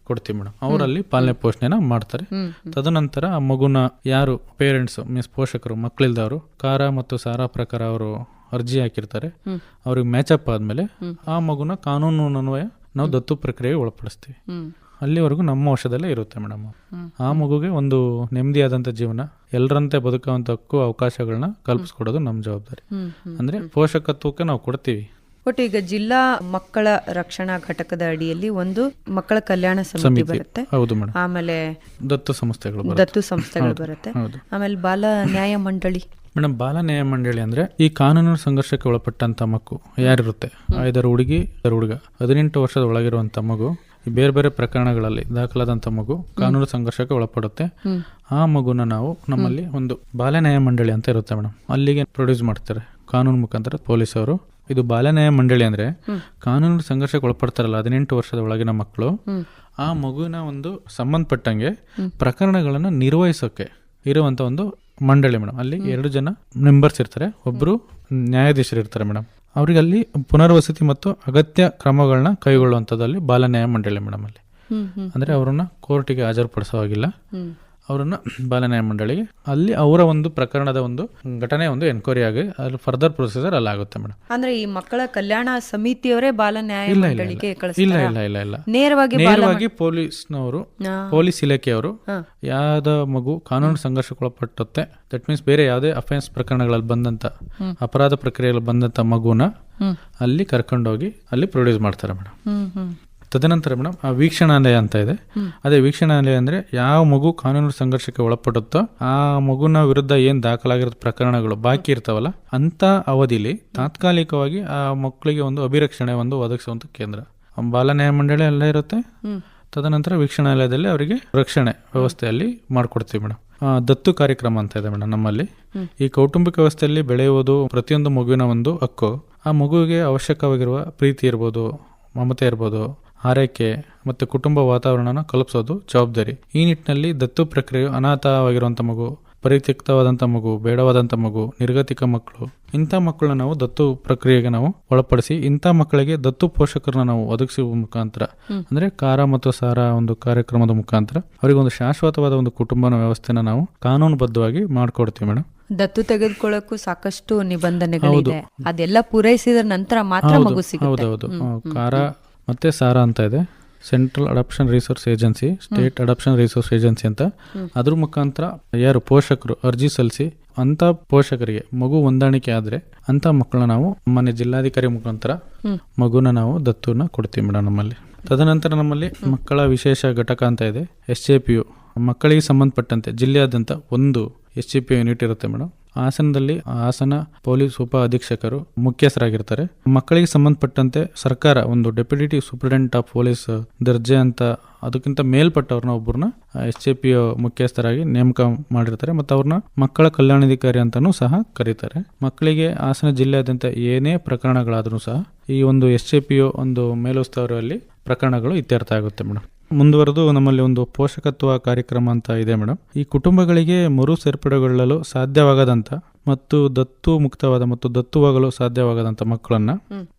ಕೊಡ್ತೀವಿ ಮೇಡಮ್. ಅವರಲ್ಲಿ ಪಾಲನೆ ಪೋಷಣೆನ ಮಾಡ್ತಾರೆ. ತದನಂತರ ಆ ಮಗುನ ಯಾರು ಪೇರೆಂಟ್ಸ್ ಮೀನ್ಸ್ ಪೋಷಕರು ಮಕ್ಕಳಿಲ್ದವರು ಕಾರ ಮತ್ತು ಸಾರಾ ಪ್ರಕಾರ ಅವರು ಅರ್ಜಿ ಹಾಕಿರ್ತಾರೆ. ಅವ್ರಿಗೆ ಮ್ಯಾಚಪ್ ಆದ್ಮೇಲೆ ಆ ಮಗುನ ಕಾನೂನು ಅನ್ವಯ ನಾವು ದತ್ತು ಪ್ರಕ್ರಿಯೆಗೆ ಒಳಪಡಿಸ್ತೀವಿ. ಅಲ್ಲಿವರೆಗೂ ನಮ್ಮ ವಶದಲ್ಲೇ ಇರುತ್ತೆ ಮೇಡಮ್ ಆ ಮಗುಗೆ ಒಂದು ನೆಮ್ಮದಿಯಾದಂಥ ಜೀವನ ಎಲ್ಲರಂತೆ ಬದುಕುವಂಥಕ್ಕೂ ಅವಕಾಶಗಳನ್ನ ಕಲ್ಪಿಸ್ಕೊಡೋದು ನಮ್ಮ ಜವಾಬ್ದಾರಿ. ಅಂದರೆ ಪೋಷಕತ್ವಕ್ಕೆ ನಾವು ಕೊಡ್ತೀವಿ. ಬಟ್ ಈಗ ಜಿಲ್ಲಾ ಮಕ್ಕಳ ರಕ್ಷಣಾ ಘಟಕದ ಅಡಿಯಲ್ಲಿ ಒಂದು ಮಕ್ಕಳ ಕಲ್ಯಾಣ ಸಮಿತಿ ಬರುತ್ತೆ. ಹೌದು ಮೇಡಮ್. ಆಮೇಲೆ ದತ್ತು ಸಂಸ್ಥೆಗಳು. ದತ್ತು ಸಂಸ್ಥೆಗಳು ಬರುತ್ತೆ. ಆಮೇಲೆ ಬಾಲ ನ್ಯಾಯ ಮಂಡಳಿ. ಮೇಡಮ್ ಬಾಲ ನ್ಯಾಯ ಮಂಡಳಿ ಅಂದ್ರೆ ಈ ಕಾನೂನು ಸಂಘರ್ಷಕ್ಕೆ ಒಳಪಟ್ಟಂತ ಮಗು ಯಾರಿರುತ್ತೆ? ಐದರ ಹುಡುಗಿ ಹುಡುಗ. ಹದಿನೆಂಟು ವರ್ಷದ ಒಳಗಿರುವಂತ ಮಗು ಬೇರೆ ಬೇರೆ ಪ್ರಕರಣಗಳಲ್ಲಿ ದಾಖಲಾದಂತ ಮಗು ಕಾನೂನು ಸಂಘರ್ಷಕ್ಕೆ ಒಳಪಡುತ್ತೆ. ಆ ಮಗುನ ನಾವು ನಮ್ಮಲ್ಲಿ ಒಂದು ಬಾಲ್ಯ ನ್ಯಾಯ ಮಂಡಳಿ ಅಂತ ಇರುತ್ತೆ ಮೇಡಮ್. ಅಲ್ಲಿಗೆ ಪ್ರೊಡ್ಯೂಸ್ ಮಾಡ್ತಾರೆ ಕಾನೂನು ಮುಖಾಂತರ ಪೊಲೀಸವರು. ಇದು ಬಾಲ್ಯ ನ್ಯಾಯ ಮಂಡಳಿ ಅಂದ್ರೆ ಕಾನೂನು ಸಂಘರ್ಷಕ್ಕೆ ಒಳಪಡ್ತಾರಲ್ಲ ಹದಿನೆಂಟು ವರ್ಷದ ಒಳಗಿನ ಮಕ್ಕಳು. ಆ ಮಗುವಿನ ಒಂದು ಸಂಬಂಧಪಟ್ಟಂಗೆ ಪ್ರಕರಣಗಳನ್ನು ನಿರ್ವಹಿಸೋಕೆ ಇರುವಂತ ಒಂದು ಮಂಡಳಿ ಮೇಡಮ್. ಅಲ್ಲಿ ಎರಡು ಜನ ಮೆಂಬರ್ಸ್ ಇರ್ತಾರೆ. ಒಬ್ರು ನ್ಯಾಯಾಧೀಶರು ಇರ್ತಾರೆ ಮೇಡಮ್. ಅವ್ರಿಗೆ ಅಲ್ಲಿ ಪುನರ್ವಸತಿ ಮತ್ತು ಅಗತ್ಯ ಕ್ರಮಗಳನ್ನ ಕೈಗೊಳ್ಳುವಂಥದ್ದಲ್ಲಿ ಬಾಲನ್ಯಾಯ ಮಂಡಳಿ ಮೇಡಮ್ ಅಲ್ಲಿ ಅಂದ್ರೆ ಅವರನ್ನ ಕೋರ್ಟಿಗೆ ಹಾಜರುಪಡಿಸೋ ಹಾಗಿಲ್ಲ. ಅವರನ್ನ ಬಾಲನ್ಯಾಯ ಮಂಡಳಿಗೆ. ಅಲ್ಲಿ ಅವರ ಒಂದು ಪ್ರಕರಣದ ಒಂದು ಘಟನೆ ಒಂದು ಎನ್ಕ್ವೈರಿ ಆಗಿ ಅಲ್ಲಿ ಫರ್ದರ್ ಪ್ರೊಸೀಜರ್ ಅಲ್ಲಿ ಆಗುತ್ತೆ ಮೇಡಮ್ ಅಂದ್ರೆ ಈ ಮಕ್ಕಳ ಕಲ್ಯಾಣ ಸಮಿತಿಯವರೇ ಬಾಲ ನ್ಯಾಯ ಇಲ್ಲ ಇಲ್ಲ. ಮಂಡಳಿಗೆ ಇಲ್ಲ ಇಲ್ಲ ಇಲ್ಲ ಇಲ್ಲ ಇಲ್ಲ. ನೇರವಾಗಿ ನೇರವಾಗಿ ಪೊಲೀಸ್ನವರು ಪೊಲೀಸ್ ಇಲಾಖೆಯವರು ಯಾವ ಯಾವ್ದ ಮಗು ಕಾನೂನು ಸಂಘರ್ಷಕ್ಕೊಳಪಟ್ಟತ್ತೆ ದಟ್ ಮೀನ್ಸ್ ಬೇರೆ ಯಾವುದೇ ಅಫೆನ್ಸ್ ಪ್ರಕರಣಗಳಲ್ಲಿ ಬಂದಂತ ಅಪರಾಧ ಪ್ರಕ್ರಿಯೆಯಲ್ಲಿ ಬಂದಂತ ಮಗುನ. ಅಲ್ಲಿ ಕರ್ಕೊಂಡೋಗಿ ಅಲ್ಲಿ ಪ್ರೊಡ್ಯೂಸ್ ಮಾಡ್ತಾರೆ ಮೇಡಮ್ ತದನಂತರ ಮೇಡಮ್ ಆ ವೀಕ್ಷಣಾಲಯ ಅಂತ ಇದೆ. ಅದೇ ವೀಕ್ಷಣಾಲಯ ಅಂದ್ರೆ ಯಾವ ಮಗು ಕಾನೂನು ಸಂಘರ್ಷಕ್ಕೆ ಒಳಪಡುತ್ತೋ ಆ ಮಗುನ ವಿರುದ್ಧ ಏನು ದಾಖಲಾಗಿರೋ ಪ್ರಕರಣಗಳು ಬಾಕಿ ಇರ್ತಾವಲ್ಲ ಅಂತ ಅವಧಿಲಿ ತಾತ್ಕಾಲಿಕವಾಗಿ ಆ ಮಕ್ಕಳಿಗೆ ಒಂದು ಅಭಿರಕ್ಷಣೆ ಒಂದು ಒದಗಿಸುವಂಥ ಕೇಂದ್ರ. ಬಾಲ ನ್ಯಾಯ ಮಂಡಳಿ ಎಲ್ಲ ಇರುತ್ತೆ. ತದನಂತರ ವೀಕ್ಷಣಾಲಯದಲ್ಲಿ ಅವರಿಗೆ ರಕ್ಷಣೆ ವ್ಯವಸ್ಥೆಯಲ್ಲಿ ಮಾಡ್ಕೊಡ್ತೀವಿ ಮೇಡಮ್. ದತ್ತು ಕಾರ್ಯಕ್ರಮ ಅಂತ ಇದೆ ಮೇಡಮ್ ನಮ್ಮಲ್ಲಿ. ಈ ಕೌಟುಂಬಿಕ ವ್ಯವಸ್ಥೆಯಲ್ಲಿ ಬೆಳೆಯುವುದು ಪ್ರತಿಯೊಂದು ಮಗುವಿನ ಒಂದು ಹಕ್ಕು. ಆ ಮಗುವಿಗೆ ಅವಶ್ಯಕವಾಗಿರುವ ಪ್ರೀತಿ ಇರ್ಬೋದು ಮಮತೆ ಇರ್ಬೋದು ಆರೈಕೆ ಮತ್ತು ಕುಟುಂಬ ವಾತಾವರಣನ ಕಲ್ಪಿಸೋದು ಜವಾಬ್ದಾರಿ. ಈ ನಿಟ್ಟಿನಲ್ಲಿ ದತ್ತು ಪ್ರಕ್ರಿಯೆಯು ಅನಾಥವಾಗಿರುವಂಥ ಮಗು ಪರಿತ್ಯಕ್ತವಾದಂಥ ಮಗು ಬೇಡವಾದಂಥ ಮಗು ನಿರ್ಗತಿಕ ಮಕ್ಕಳು ಇಂಥ ಮಕ್ಕಳನ್ನ ನಾವು ದತ್ತು ಪ್ರಕ್ರಿಯೆಗೆ ನಾವು ಒಳಪಡಿಸಿ ಇಂಥ ಮಕ್ಕಳಿಗೆ ದತ್ತು ಪೋಷಕರನ್ನ ನಾವು ಒದಗಿಸುವ ಮುಖಾಂತರ ಅಂದ್ರೆ ಕಾರ ಮತ್ತು ಸಾರ ಒಂದು ಕಾರ್ಯಕ್ರಮದ ಮುಖಾಂತರ ಅವರಿಗೆ ಒಂದು ಶಾಶ್ವತವಾದ ಒಂದು ಕುಟುಂಬನ ವ್ಯವಸ್ಥೆನ ನಾವು ಕಾನೂನುಬದ್ಧವಾಗಿ ಮಾಡ್ಕೊಡ್ತೀವಿ ಮೇಡಮ್. ದತ್ತು ತೆಗೆದುಕೊಳ್ಳಕ್ಕೂ ಸಾಕಷ್ಟು ನಿಬಂಧನೆಗಳಿದೆ. ಅದೆಲ್ಲ ಪೂರೈಸಿದ ನಂತರ ಮಾತ್ರ ಮಗು ಸಿಗುತ್ತೆ. ಹೌದೌದು. ಕಾರ ಮತ್ತೆ ಸಾರ ಅಂತ ಇದೆ. Central adoption resource agency state adoption resource agency ಅಂತ. ಅದ್ರ ಮುಖಾಂತರ ಯಾರು ಪೋಷಕರು ಅರ್ಜಿ ಸಲ್ಲಿಸಿ ಅಂತ ಪೋಷಕರಿಗೆ ಮಗು ಹೊಂದಾಣಿಕೆ ಆದ್ರೆ ಅಂತ ಮಕ್ಕಳನ್ನ ನಾವು ಮನೆ ಜಿಲ್ಲಾಧಿಕಾರಿ ಮುಖಾಂತರ ಮಗುನ ನಾವು ದತ್ತುನ ಕೊಡ್ತೀವಿ ಮೇಡಮ್ ನಮ್ಮಲ್ಲಿ. ತದನಂತರ ನಮ್ಮಲ್ಲಿ ಮಕ್ಕಳ ವಿಶೇಷ ಘಟಕ ಅಂತ ಇದೆ. ಎಸ್ ಜೆ ಪಿ ಯು ಮಕ್ಕಳಿಗೆ ಸಂಬಂಧಪಟ್ಟಂತೆ ಜಿಲ್ಲೆಯಾದ್ಯಂತ ಒಂದು ಎಸ್ ಜಿ ಪಿ ಯೂನಿಟ್ ಇರುತ್ತೆ ಮೇಡಮ್. ಹಾಸನದಲ್ಲಿ ಹಾಸನ ಪೊಲೀಸ್ ಉಪ ಅಧೀಕ್ಷಕರು ಮುಖ್ಯಸ್ಥರಾಗಿರ್ತಾರೆ. ಮಕ್ಕಳಿಗೆ ಸಂಬಂಧಪಟ್ಟಂತೆ ಸರ್ಕಾರ ಒಂದು ಡೆಪ್ಯೂಟಿ ಸೂಪರಿಂಟೆಂಡೆಂಟ್ ಆಫ್ ಪೊಲೀಸ್ ದರ್ಜೆ ಅಂತ ಅದಕ್ಕಿಂತ ಮೇಲ್ಪಟ್ಟವ್ರನ್ನ ಒಬ್ಬರನ್ನ ಎಸ್ ಜೆ ಪಿ ಮುಖ್ಯಸ್ಥರಾಗಿ ನೇಮಕ ಮಾಡಿರ್ತಾರೆ ಮತ್ತು ಅವ್ರನ್ನ ಮಕ್ಕಳ ಕಲ್ಯಾಣಾಧಿಕಾರಿ ಅಂತಲೂ ಸಹ ಕರೀತಾರೆ. ಮಕ್ಕಳಿಗೆ ಹಾಸನ ಜಿಲ್ಲೆಯಾದ್ಯಂತ ಏನೇ ಪ್ರಕರಣಗಳಾದರೂ ಸಹ ಈ ಒಂದು ಎಸ್ ಜೆ ಪಿ ಒಂದು ಮೇಲುಸ್ತವರಲ್ಲಿ ಪ್ರಕರಣಗಳು ಇತ್ಯರ್ಥ ಆಗುತ್ತೆ ಮೇಡಮ್. ಮುಂದುವರೆದು ನಮ್ಮಲ್ಲಿ ಒಂದು ಪೋಷಕತ್ವ ಕಾರ್ಯಕ್ರಮ ಅಂತ ಇದೆ ಮೇಡಮ್ ಈ ಕುಟುಂಬಗಳಿಗೆ ಮರು ಸೇರ್ಪಡೆಗೊಳ್ಳಲು ಸಾಧ್ಯವಾಗದಂತ ಮತ್ತು ದತ್ತು ಮುಕ್ತವಾದ ಮತ್ತು ದತ್ತುವಾಗಲು ಸಾಧ್ಯವಾಗದಂತ ಮಕ್ಕಳನ್ನ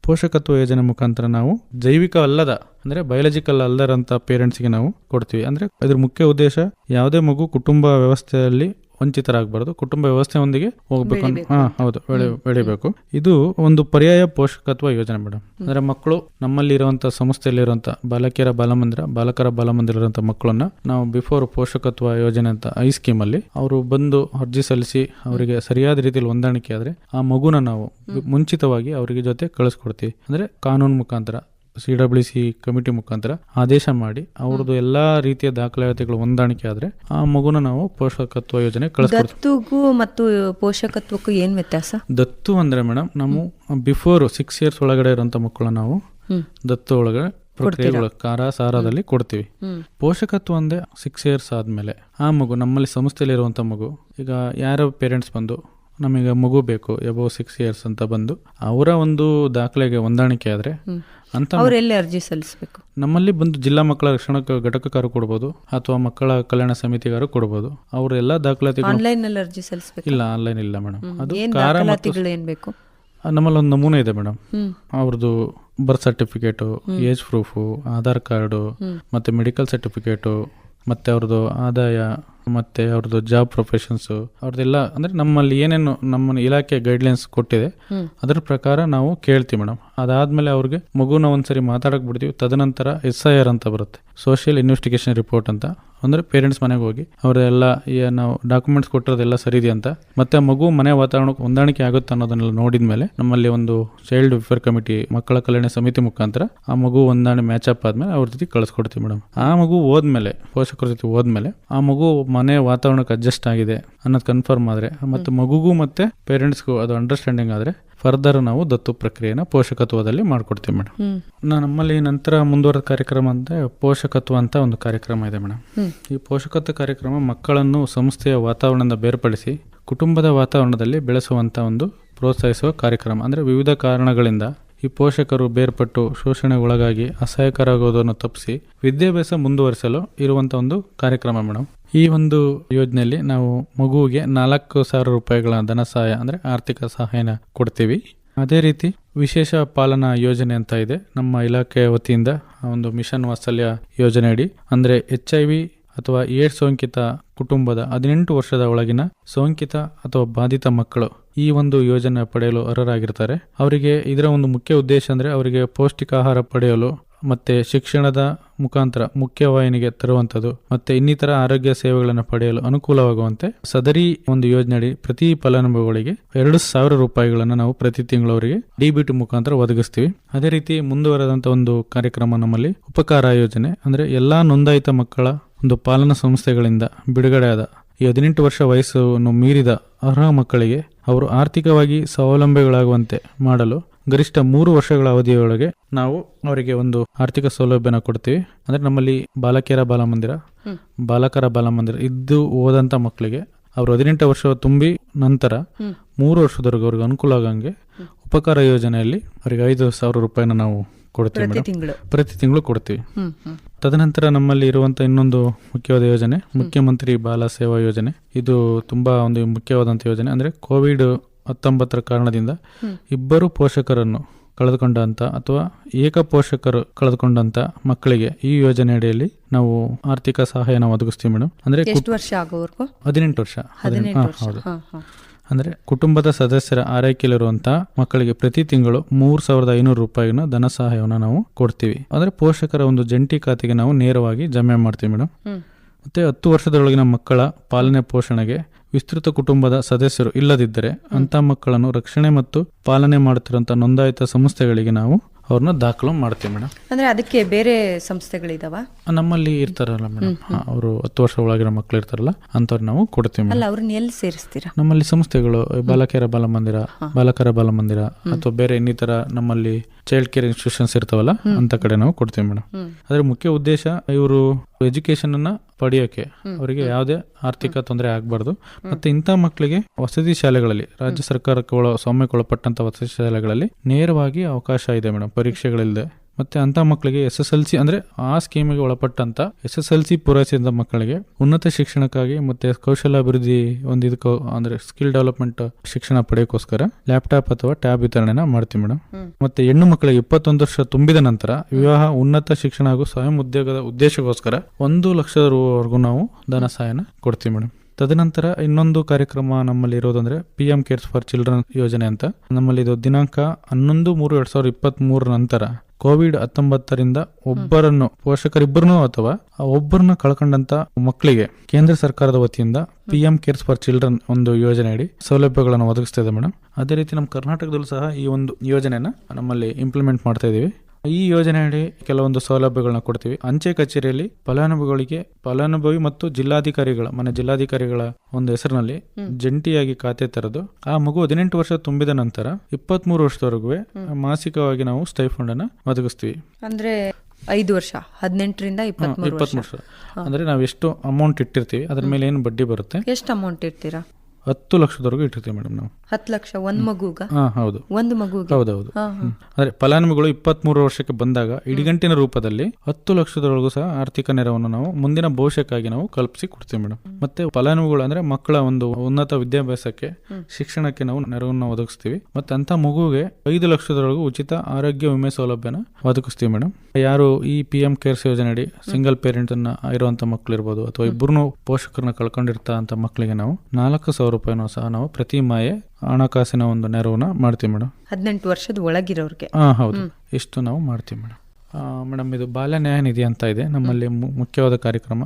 ಪೋಷಕತ್ವ ಯೋಜನೆ ಮುಖಾಂತರ ನಾವು ಜೈವಿಕ ಅಲ್ಲದ ಅಂದ್ರೆ ಬಯಾಲಜಿಕಲ್ ಅಲ್ಲದಂತ ಪೇರೆಂಟ್ಸ್ಗೆ ನಾವು ಕೊಡ್ತೀವಿ. ಅಂದ್ರೆ ಇದ್ರ ಮುಖ್ಯ ಉದ್ದೇಶ ಯಾವುದೇ ಮಗು ಕುಟುಂಬ ವ್ಯವಸ್ಥೆಯಲ್ಲಿ ವಂಚಿತರಾಗಬಾರದು ಕುಟುಂಬ ವ್ಯವಸ್ಥೆಯೊಂದಿಗೆ ಹೋಗ್ಬೇಕು ಹಾ ಹೌದು ಬೆಳೆ ಬೆಳಿಬೇಕು. ಇದು ಒಂದು ಪರ್ಯಾಯ ಪೋಷಕತ್ವ ಯೋಜನೆ ಮೇಡಮ್. ಅಂದ್ರೆ ಮಕ್ಕಳು ನಮ್ಮಲ್ಲಿ ಇರುವಂತ ಸಂಸ್ಥೆಯಲ್ಲಿ ಇರುವಂತ ಬಾಲಕಿಯರ ಬಾಲಮಂದಿರ ಬಾಲಕರ ಬಾಲಮಂದಿರ ಇರುವಂತ ಮಕ್ಕಳನ್ನ ನಾವು ಬಿಫೋರ್ ಪೋಷಕತ್ವ ಯೋಜನೆ ಅಂತ ಐ ಸ್ಕೀಮ್ ಅಲ್ಲಿ ಅವರು ಬಂದು ಅರ್ಜಿ ಸಲ್ಲಿಸಿ ಅವರಿಗೆ ಸರಿಯಾದ ರೀತಿಯಲ್ಲಿ ಹೊಂದಾಣಿಕೆ ಆದ್ರೆ ಆ ಮಗುನ ನಾವು ಮುಂಚಿತವಾಗಿ ಅವರಿಗೆ ಜೊತೆ ಕಳಿಸ್ಕೊಡ್ತೀವಿ. ಅಂದ್ರೆ ಕಾನೂನು ಮುಖಾಂತರ ಸಿ ಡಬ್ಲ್ಯೂ ಸಿ ಕಮಿಟಿ ಮುಖಾಂತರ ಆದೇಶ ಮಾಡಿ ಅವ್ರದ್ದು ಎಲ್ಲಾ ರೀತಿಯ ದಾಖಲಾತಿಗಳು ಹೊಂದಾಣಿಕೆ ಆದ್ರೆ ಆ ಮಗುನ ನಾವು ಪೋಷಕತ್ವ ಯೋಜನೆ ಕಳಿಸ್ತೀವಿ ದತ್ತುಗೂ ಮತ್ತು ಪೋಷಕತ್ವಕ್ಕೂ ಏನ್ ವ್ಯತ್ಯಾಸ? ದತ್ತು ಅಂದ್ರೆ ಮೇಡಮ್ ನಾವು ಬಿಫೋರ್ ಸಿಕ್ಸ್ ಇಯರ್ಸ್ ಒಳಗಡೆ ಇರುವಂತ ಮಕ್ಕಳನ್ನ ನಾವು ದತ್ತು ಒಳಗಡೆ ಪ್ರಕ್ರಿಯೆಗಳು ಕಾರ ಸಾರದಲ್ಲಿ ಕೊಡ್ತೀವಿ. ಪೋಷಕತ್ವ ಒಂದೇ ಸಿಕ್ಸ್ ಇಯರ್ಸ್ ಆದ್ಮೇಲೆ ಆ ಮಗು ನಮ್ಮಲ್ಲಿ ಸಂಸ್ಥೆಯಲ್ಲಿ ಇರುವಂತ ಮಗು ಈಗ ಯಾರ ಪೇರೆಂಟ್ಸ್ ಬಂದು ನಮಗೆ ಮಗು ಬೇಕು ಎಬೋ ಸಿಕ್ಸ್ ಇಯರ್ಸ್ ಅಂತ ಬಂದು ಅವರ ಒಂದು ದಾಖಲೆಗೆ ಹೊಂದಾಣಿಕೆ ಆದ್ರೆ ಅಂತ ಅವರೆಲ್ಲಿ ಅರ್ಜಿ ಸಲ್ಲಿಸಬೇಕು? ನಮ್ಮಲ್ಲಿ ಬಂದು ಜಿಲ್ಲಾ ಮಕ್ಕಳ ರಕ್ಷಣಾ ಘಟಕಕಾರ ಘಟಕಕ್ಕಾರು ಕೊಡ್ಬೋದು ಅಥವಾ ಮಕ್ಕಳ ಕಲ್ಯಾಣ ಸಮಿತಿಗಾರು ಕೊಡ್ಬೋದು. ಅವರೆಲ್ಲ ಎಲ್ಲಾ ದಾಖಲಾತಿಗಳು ಆನ್ಲೈನ್ನಲ್ಲಿ ಅರ್ಜಿ ಸಲ್ಲಿಸಬೇಕು? ಇಲ್ಲ ಆನ್ಲೈನ್ ಇಲ್ಲ ಮೇಡಮ್. ಅದು ದಾಖಲಾತಿಗಳು ಏನ್ ಬೇಕು ನಮ್ಮಲ್ಲಿ ಒಂದು ನಮೂನೆ ಇದೆ ಮೇಡಮ್. ಅವ್ರದ್ದು birth certificate age proof Aadhaar card ಮತ್ತೆ ಮೆಡಿಕಲ್ ಸರ್ಟಿಫಿಕೇಟು ಮತ್ತೆ ಅವ್ರದ್ದು ಆದಾಯ ಮತ್ತೆ ಅವ್ರದ್ದು ಜಾಬ್ ಪ್ರೊಫೆಷನ್ಸ್ ಅವ್ರದ್ದೆಲ್ಲ ಅಂದ್ರೆ ನಮ್ಮಲ್ಲಿ ಏನೇನು ನಮ್ಮ ಇಲಾಖೆ ಗೈಡ್ಲೈನ್ಸ್ ಕೊಟ್ಟಿದೆ. ಅದ್ರ ಪ್ರಕಾರ ನಾವು ಕೇಳ್ತೀವಿ ಮೇಡಮ್. ಅದಾದ್ಮೇಲೆ ಅವ್ರಿಗೆ ಮಗುನ ಒಂದ್ಸರಿ ಮಾತಾಡಕ್ ಬಿಡ್ತೀವಿ. ತದನಂತರ ಎಸ್ ಐ ಆರ್ ಅಂತ ಬರುತ್ತೆ. ಸೋಷಿಯಲ್ ಇನ್ವೆಸ್ಟಿಗೇಷನ್ ರಿಪೋರ್ಟ್ ಅಂತ. ಅಂದ್ರೆ ಪೇರೆಂಟ್ಸ್ ಮನೆಗೆ ಹೋಗಿ ಅವರೆಲ್ಲ ನಾವು ಡಾಕ್ಯುಮೆಂಟ್ಸ್ ಕೊಟ್ಟಿರೋದೆಲ್ಲ ಸರಿ ಅಂತ. ಮತ್ತೆ ಮಗು ಮನೆ ವಾತಾವರಣಕ್ಕೆ ಹೊಂದಾಣಿಕೆ ಆಗುತ್ತೆ ಅನ್ನೋದನ್ನೆಲ್ಲ ನೋಡಿದ ಮೇಲೆ ನಮ್ಮಲ್ಲಿ ಒಂದು ಚೈಲ್ಡ್ ವೆಲ್ಫೇರ್ ಕಮಿಟಿ ಮಕ್ಕಳ ಕಲ್ಯಾಣ ಸಮಿತಿ ಮುಖಾಂತರ ಆ ಮಗು ಹೊಂದಾಣಿ ಮ್ಯಾಚ್ ಅಪ್ ಆದ್ಮೇಲೆ ಅವ್ರ ಜೊತೆ ಕಳಿಸ್ಕೊಡ್ತೀವಿ ಮೇಡಮ್. ಆ ಮಗು ಹೋದ್ಮೇಲೆ ಪೋಷಕರ ಜೊತೆ ಹೋದ್ಮೇಲೆ ಆ ಮಗು ಮನೆ ವಾತಾವರಣಕ್ಕೆ ಅಡ್ಜಸ್ಟ್ ಆಗಿದೆ ಅನ್ನೋದು ಕನ್ಫರ್ಮ್ ಆದರೆ ಮತ್ತು ಮಗುಗೂ ಮತ್ತೆ ಪೇರೆಂಟ್ಸ್ಗೂ ಅದು ಅಂಡರ್ಸ್ಟ್ಯಾಂಡಿಂಗ್ ಆದರೆ ಫರ್ದರ್ ನಾವು ದತ್ತು ಪ್ರಕ್ರಿಯೆನ ಪೋಷಕತ್ವದಲ್ಲಿ ಮಾಡ್ಕೊಡ್ತೀವಿ ಮೇಡಮ್ ನಾ ನಮ್ಮಲ್ಲಿ ನಂತರ ಮುಂದುವರೆದ ಕಾರ್ಯಕ್ರಮ ಅಂದರೆ ಪೋಷಕತ್ವ ಅಂತ ಒಂದು ಕಾರ್ಯಕ್ರಮ ಇದೆ ಮೇಡಮ್ ಈ ಪೋಷಕತ್ವ ಕಾರ್ಯಕ್ರಮ ಮಕ್ಕಳನ್ನು ಸಂಸ್ಥೆಯ ವಾತಾವರಣದಿಂದ ಬೇರ್ಪಡಿಸಿ ಕುಟುಂಬದ ವಾತಾವರಣದಲ್ಲಿ ಬೆಳೆಸುವಂಥ ಒಂದು ಪ್ರೋತ್ಸಾಹಿಸುವ ಕಾರ್ಯಕ್ರಮ ಅಂದರೆ ವಿವಿಧ ಕಾರಣಗಳಿಂದ ಈ ಪೋಷಕರು ಬೇರ್ಪಟ್ಟು ಶೋಷಣೆಗೆ ಒಳಗಾಗಿ ಅಸಹಾಯಕರಾಗುವುದನ್ನು ತಪ್ಪಿಸಿ ವಿದ್ಯಾಭ್ಯಾಸ ಮುಂದುವರಿಸಲು ಇರುವಂಥ ಒಂದು ಕಾರ್ಯಕ್ರಮ ಮೇಡಮ್ ಈ ಒಂದು ಯೋಜನೆಯಲ್ಲಿ ನಾವು ಮಗುವಿಗೆ ನಾಲ್ಕು ಸಾವಿರ ರೂಪಾಯಿಗಳ ಧನ ಸಹಾಯ, ಅಂದರೆ ಆರ್ಥಿಕ ಸಹಾಯನ ಕೊಡ್ತೀವಿ. ಅದೇ ರೀತಿ ವಿಶೇಷ ಪಾಲನಾ ಯೋಜನೆ ಅಂತ ಇದೆ. ನಮ್ಮ ಇಲಾಖೆ ವತಿಯಿಂದ ಒಂದು ಮಿಷನ್ ವಾತ್ಸಲ್ಯ ಯೋಜನೆ ಅಡಿ ಅಂದರೆ ಎಚ್ ಐ ವಿ ಅಥವಾ ಏಡ್ ಸೋಂಕಿತ ಕುಟುಂಬದ ಹದಿನೆಂಟು ವರ್ಷದ ಒಳಗಿನ ಸೋಂಕಿತ ಅಥವಾ ಬಾಧಿತ ಮಕ್ಕಳು ಈ ಒಂದು ಯೋಜನೆ ಪಡೆಯಲು ಅರ್ಹರಾಗಿರ್ತಾರೆ. ಅವರಿಗೆ ಇದರ ಒಂದು ಮುಖ್ಯ ಉದ್ದೇಶ ಅಂದರೆ ಅವರಿಗೆ ಪೌಷ್ಟಿಕ ಆಹಾರ ಪಡೆಯಲು ಮತ್ತೆ ಶಿಕ್ಷಣದ ಮುಖಾಂತರ ಮುಖ್ಯವಾಹಿನಿಗೆ ತರುವಂಥದ್ದು, ಮತ್ತು ಇನ್ನಿತರ ಆರೋಗ್ಯ ಸೇವೆಗಳನ್ನು ಪಡೆಯಲು ಅನುಕೂಲವಾಗುವಂತೆ ಸದರಿ ಒಂದು ಯೋಜನೆಯಡಿ ಪ್ರತಿ ಫಲಾನುಭವಿಗಳಿಗೆ ಎರಡು ಸಾವಿರ ರೂಪಾಯಿಗಳನ್ನು ನಾವು ಪ್ರತಿ ತಿಂಗಳು ಅವರಿಗೆ ಡಿಬಿಟಿ ಮುಖಾಂತರ ಒದಗಿಸ್ತೀವಿ. ಅದೇ ರೀತಿ ಮುಂದುವರೆದಂಥ ಒಂದು ಕಾರ್ಯಕ್ರಮ ನಮ್ಮಲ್ಲಿ ಉಪಕಾರ ಯೋಜನೆ, ಅಂದರೆ ಎಲ್ಲ ನೋಂದಾಯಿತ ಮಕ್ಕಳ ಒಂದು ಪಾಲನಾ ಸಂಸ್ಥೆಗಳಿಂದ ಬಿಡುಗಡೆಯಾದ ಈ ಹದಿನೆಂಟು ವರ್ಷ ವಯಸ್ಸನ್ನು ಮೀರಿದ ಅರ್ಹ ಮಕ್ಕಳಿಗೆ ಅವರು ಆರ್ಥಿಕವಾಗಿ ಸ್ವಾವಲಂಬಿಗಳಾಗುವಂತೆ ಮಾಡಲು ಗರಿಷ್ಠ ಮೂರು ವರ್ಷಗಳ ಅವಧಿಯೊಳಗೆ ನಾವು ಅವರಿಗೆ ಒಂದು ಆರ್ಥಿಕ ಸೌಲಭ್ಯನ ಕೊಡ್ತೀವಿ. ಅಂದ್ರೆ ನಮ್ಮಲ್ಲಿ ಬಾಲಕಿಯರ ಬಾಲಮಂದಿರ ಬಾಲಕರ ಬಾಲಮಂದಿರ ಇದ್ದು ಓದಂತ ಮಕ್ಕಳಿಗೆ ಅವರು ಹದಿನೆಂಟು ವರ್ಷ ತುಂಬಿ ನಂತರ ಮೂರು ವರ್ಷದವರೆಗೂ ಅವ್ರಿಗೆ ಅನುಕೂಲ ಆಗಂಗೆ ಉಪಕಾರ ಯೋಜನೆಯಲ್ಲಿ ಅವರಿಗೆ ಐದು ಸಾವಿರ ರೂಪಾಯಿನ ನಾವು ಕೊಡ್ತೀವಿ ಪ್ರತಿ ತಿಂಗಳು. ಕೊಡ್ತೀವಿ. ತದನಂತರ ನಮ್ಮಲ್ಲಿ ಇರುವಂತ ಇನ್ನೊಂದು ಮುಖ್ಯವಾದ ಯೋಜನೆ ಮುಖ್ಯಮಂತ್ರಿ ಬಾಲ ಸೇವಾ ಯೋಜನೆ. ಇದು ತುಂಬಾ ಒಂದು ಮುಖ್ಯವಾದಂತ ಯೋಜನೆ. ಅಂದ್ರೆ ಕೋವಿಡ್ ಹತ್ತೊಂಬತ್ತರ ಕಾರಣದಿಂದ ಇಬ್ಬರು ಪೋಷಕರನ್ನು ಕಳೆದುಕೊಂಡಂತ ಅಥವಾ ಏಕ ಪೋಷಕರು ಕಳೆದುಕೊಂಡಂತ ಮಕ್ಕಳಿಗೆ ಈ ಯೋಜನೆ ಅಡಿಯಲ್ಲಿ ನಾವು ಆರ್ಥಿಕ ಸಹಾಯನ ಒದಗಿಸ್ತೀವಿ ಮೇಡಮ್ ಅಂದ್ರೆ ವರ್ಷ ಆಗೋವರೆಗೂ? ಹದಿನೆಂಟು ವರ್ಷ. ಹೌದು. ಅಂದ್ರೆ ಕುಟುಂಬದ ಸದಸ್ಯರ ಆರೈಕೆಯಲ್ಲಿರುವಂತಹ ಮಕ್ಕಳಿಗೆ ಪ್ರತಿ ತಿಂಗಳು ಮೂರ್ ಸಾವಿರದ ಐನೂರು ರೂಪಾಯಿನ ಧನ ಸಹಾಯವನ್ನು ನಾವು ಕೊಡ್ತೀವಿ. ಅಂದ್ರೆ ಪೋಷಕರ ಒಂದು ಜಂಟಿ ಖಾತೆಗೆ ನಾವು ನೇರವಾಗಿ ಜಮೆ ಮಾಡ್ತೀವಿ ಮೇಡಮ್ ಮತ್ತೆ ಹತ್ತು ವರ್ಷದೊಳಗಿನ ಮಕ್ಕಳ ಪಾಲನೆ ಪೋಷಣೆಗೆ ವಿಸ್ತೃತ ಕುಟುಂಬದ ಸದಸ್ಯರು ಇಲ್ಲದಿದ್ದರೆ ಅಂಥ ಮಕ್ಕಳನ್ನು ರಕ್ಷಣೆ ಮತ್ತು ಪಾಲನೆ ಮಾಡುತ್ತಿರುವಂತ ನೋಂದಾಯಿತ ಸಂಸ್ಥೆಗಳಿಗೆ ನಾವು ಅವ್ರನ್ನ ದಾಖಲು ಮಾಡ್ತೀವಿ ಮೇಡಮ್. ಅಂದ್ರೆ ಅದಕ್ಕೆ ಬೇರೆ ಸಂಸ್ಥೆಗಳಿದಾವ? ನಮ್ಮಲ್ಲಿ ಇರ್ತಾರಲ್ಲ ಮೇಡಮ್. ಅವರು ಹತ್ತು ವರ್ಷ ಒಳಗಿರೋ ಮಕ್ಕಳು ಇರ್ತಾರಲ್ಲ ಅಂಥವ್ರು ನಾವು ಕೊಡ್ತೀವಿ ಮೇಡಮ್. ಅಲ್ಲ ಅವ್ರನ್ನ ಎಲ್ಲಿ ಸೇರಿಸ್ತೀರಾ? ನಮ್ಮಲ್ಲಿ ಸಂಸ್ಥೆಗಳು ಬಾಲಕಿಯರ ಬಾಲಮಂದಿರ ಬಾಲಕರ ಬಾಲಮಂದಿರ ಅಥವಾ ಬೇರೆ ಇನ್ನಿತರ ನಮ್ಮಲ್ಲಿ ಚೈಲ್ಡ್ ಕೇರ್ ಇನ್ಸ್ಟಿಟ್ಯೂಷನ್ಸ್ ಇರ್ತಾವಲ್ಲ ಅಂತ ಕಡೆ ನಾವು ಕೊಡ್ತೀವಿ ಮೇಡಮ್. ಅದ್ರ ಮುಖ್ಯ ಉದ್ದೇಶ ಇವರು ಎಜುಕೇಶನ್ ಅನ್ನ ಪಡೆಯೋಕೆ ಅವರಿಗೆ ಯಾವುದೇ ಆರ್ಥಿಕ ತೊಂದರೆ ಆಗಬಾರ್ದು. ಮತ್ತೆ ಇಂಥ ಮಕ್ಕಳಿಗೆ ವಸತಿ ಶಾಲೆಗಳಲ್ಲಿ ರಾಜ್ಯ ಸರ್ಕಾರಕ್ಕೆ ಒಳ ಸೌಮ್ಯಕ್ಕೆ ಒಳಪಟ್ಟಂತ ವಸತಿ ಶಾಲೆಗಳಲ್ಲಿ ನೇರವಾಗಿ ಅವಕಾಶ ಇದೆ ಮೇಡಮ್. ಪರೀಕ್ಷೆಗಳಿಲ್ಲದೆ. ಮತ್ತೆ ಅಂತ ಮಕ್ಕಳಿಗೆ ಎಸ್ ಎಸ್ ಎಲ್ ಸಿ ಅಂದ್ರೆ ಆ ಸ್ಕೀಮಿಗೆ ಒಳಪಟ್ಟಂತ ಎಸ್ ಎಸ್ ಎಲ್ ಸಿ ಪೂರೈಸಿದ ಮಕ್ಕಳಿಗೆ ಉನ್ನತ ಶಿಕ್ಷಣಕ್ಕಾಗಿ ಮತ್ತೆ ಕೌಶಲ್ಯಾಭಿವೃದ್ಧಿ ಒಂದು ಇದಕ್ಕೆ ಅಂದ್ರೆ ಸ್ಕಿಲ್ ಡೆವಲಪ್ಮೆಂಟ್ ಶಿಕ್ಷಣ ಪಡೆಯೋಕ್ಕೋಸ್ಕರ ಲ್ಯಾಪ್ಟಾಪ್ ಅಥವಾ ಟ್ಯಾಬ್ ವಿತರಣೆನ ಮಾಡ್ತೀವಿ ಮೇಡಮ್. ಮತ್ತೆ ಹೆಣ್ಣು ಮಕ್ಕಳಿಗೆ ಇಪ್ಪತ್ತೊಂದು ವರ್ಷ ತುಂಬಿದ ನಂತರ ವಿವಾಹ ಉನ್ನತ ಶಿಕ್ಷಣ ಹಾಗೂ ಸ್ವಯಂ ಉದ್ಯೋಗದ ಉದ್ದೇಶಕ್ಕೋಸ್ಕರ ಒಂದು ಲಕ್ಷ ರೂವರೆಗೂ ನಾವು ಧನ ಸಹಾಯನ ಕೊಡ್ತೀವಿ ಮೇಡಮ್. ತದನಂತರ ಇನ್ನೊಂದು ಕಾರ್ಯಕ್ರಮ ನಮ್ಮಲ್ಲಿ ಇರೋದಂದ್ರೆ P M cares for children ಯೋಜನೆ ಅಂತ. ನಮ್ಮಲ್ಲಿ ಇದು ದಿನಾಂಕ ಹನ್ನೊಂದು ಮೂರು ಎರಡ್ ಸಾವಿರದ ಇಪ್ಪತ್ತ್ ಮೂರರ ನಂತರ ಕೋವಿಡ್ ಹತ್ತೊಂಬತ್ತರಿಂದ ಒಬ್ಬರನ್ನು ಪೋಷಕರಿಬ್ಬರನ್ನು ಅಥವಾ ಒಬ್ಬರನ್ನ ಕಳ್ಕೊಂಡಂತ ಮಕ್ಕಳಿಗೆ ಕೇಂದ್ರ ಸರ್ಕಾರದ ವತಿಯಿಂದ P M cares for children ಒಂದು ಯೋಜನೆ ಅಡಿ ಸೌಲಭ್ಯಗಳನ್ನು ಒದಗಿಸ್ತಾ ಇದೆ ಮೇಡಮ್ ಅದೇ ರೀತಿ ನಮ್ಮ ಕರ್ನಾಟಕದಲ್ಲೂ ಸಹ ಈ ಒಂದು ಯೋಜನೆಯನ್ನ ನಮ್ಮಲ್ಲಿ ಇಂಪ್ಲಿಮೆಂಟ್ ಮಾಡ್ತಾ ಇದೀವಿ. ಈ ಯೋಜನೆಯಡಿ ಕೆಲವೊಂದು ಸೌಲಭ್ಯಗಳನ್ನ ಕೊಡ್ತೀವಿ. ಅಂಚೆ ಕಚೇರಿಯಲ್ಲಿ ಫಲಾನುಭವಿಗಳಿಗೆ ಫಲಾನುಭವಿ ಮತ್ತು ಜಿಲ್ಲಾಧಿಕಾರಿಗಳ ಮನೆ ಜಿಲ್ಲಾಧಿಕಾರಿಗಳ ಒಂದು ಹೆಸರಿನಲ್ಲಿ ಜಂಟಿಯಾಗಿ ಖಾತೆ ತೆರೆದು ಆ ಮಗು ಹದಿನೆಂಟು ವರ್ಷ ತುಂಬಿದ ನಂತರ ಇಪ್ಪತ್ತ್ ಮೂರು ವರ್ಷದವರೆಗೂ ಮಾಸಿಕವಾಗಿ ನಾವು ಸ್ಟೈಫಂಡ್ ಅನ್ನ ಒದಗಿಸ್ತೀವಿ. ಅಂದ್ರೆ ಐದು ವರ್ಷ ಹದಿನೆಂಟರಿಂದ ಇಪ್ಪತ್ತ್ ವರ್ಷ. ವರ್ಷ. ಅಂದ್ರೆ ನಾವು ಎಷ್ಟು ಅಮೌಂಟ್ ಇಟ್ಟಿರ್ತೀವಿ ಅದ್ರ ಮೇಲೆ ಏನು ಬಡ್ಡಿ ಬರುತ್ತೆ? ಎಷ್ಟು ಅಮೌಂಟ್ ಇರ್ತೀರಾ ಹತ್ತು ಲಕ್ಷದವರೆಗೂ ಇಟ್ಟಿರ್ತೀವಿ ಮೇಡಮ್ ನಾವು. ಹತ್ತು ಲಕ್ಷ ಒಂದು ಮಗುಗ? ಹಾ ಹೌದು. ಒಂದು ಮಗುಗೆ? ಹೌದೌದು. ಅಂದ್ರೆ ಫಲಾನುಭವಿಗಳು ಇಪ್ಪತ್ಮೂರು ವರ್ಷಕ್ಕೆ ಬಂದಾಗ ಇಡಿಗಂಟಿನ ರೂಪದಲ್ಲಿ ಹತ್ತು ಲಕ್ಷದವರೆಗೂ ಸಹ ಆರ್ಥಿಕ ನೆರವನ್ನು ನಾವು ಮುಂದಿನ ಭವಿಷ್ಯಕ್ಕಾಗಿ ನಾವು ಕಲ್ಪಿಸಿ ಕೊಡ್ತೀವಿ ಮೇಡಮ್. ಮತ್ತೆ ಫಲಾನುಭವಿಗಳು ಅಂದ್ರೆ ಮಕ್ಕಳ ಒಂದು ಉನ್ನತ ವಿದ್ಯಾಭ್ಯಾಸಕ್ಕೆ ಶಿಕ್ಷಣಕ್ಕೆ ನಾವು ನೆರವನ್ನು ಒದಗಿಸ್ತೀವಿ. ಮತ್ತೆ ಅಂತ ಮಗುವಿಗೆ ಐದು ಲಕ್ಷದವರೆಗೂ ಉಚಿತ ಆರೋಗ್ಯ ವಿಮೆ ಸೌಲಭ್ಯನ ಒದಗಿಸ್ತೀವಿ ಮೇಡಮ್. ಯಾರು ಈ ಪಿ ಎಂ ಕೇರ್ಸ್ ಯೋಜನೆ ಅಡಿ ಸಿಂಗಲ್ ಪೇರೆಂಟ್ ಅನ್ನ ಇರುವಂತ ಮಕ್ಕಳು ಇರ್ಬೋದು ಅಥವಾ ಇಬ್ಬರು ಪೋಷಕರನ್ನ ಕಳ್ಕೊಂಡಿರ್ತಾ ಅಂತ ಮಕ್ಕಳಿಗೆ ನಾವು ನಾಲ್ಕು ಸಾವಿರ ರೂಪಾಯಿನೂ ಸಹ ನಾವು ಪ್ರತಿ ಮಾಯೆ ಹಣಕಾಸಿನ ಒಂದು ನೆರವನ್ನ ಮಾಡ್ತೀವಿ ಮೇಡಮ್. ಹದಿನೆಂಟು ವರ್ಷದ ಒಳಗಿರೋರಿಗೆ. ಹಾ ಹೌದು. ಇಷ್ಟು ನಾವು ಮಾಡ್ತೀವಿ ಮೇಡಮ್. ಮೇಡಮ್ ಇದು ಬಾಲ್ಯ ನ್ಯಾಯ ನಿಧಿ ಅಂತ ಇದೆ. ನಮ್ಮಲ್ಲಿ ಮುಖ್ಯವಾದ ಕಾರ್ಯಕ್ರಮ.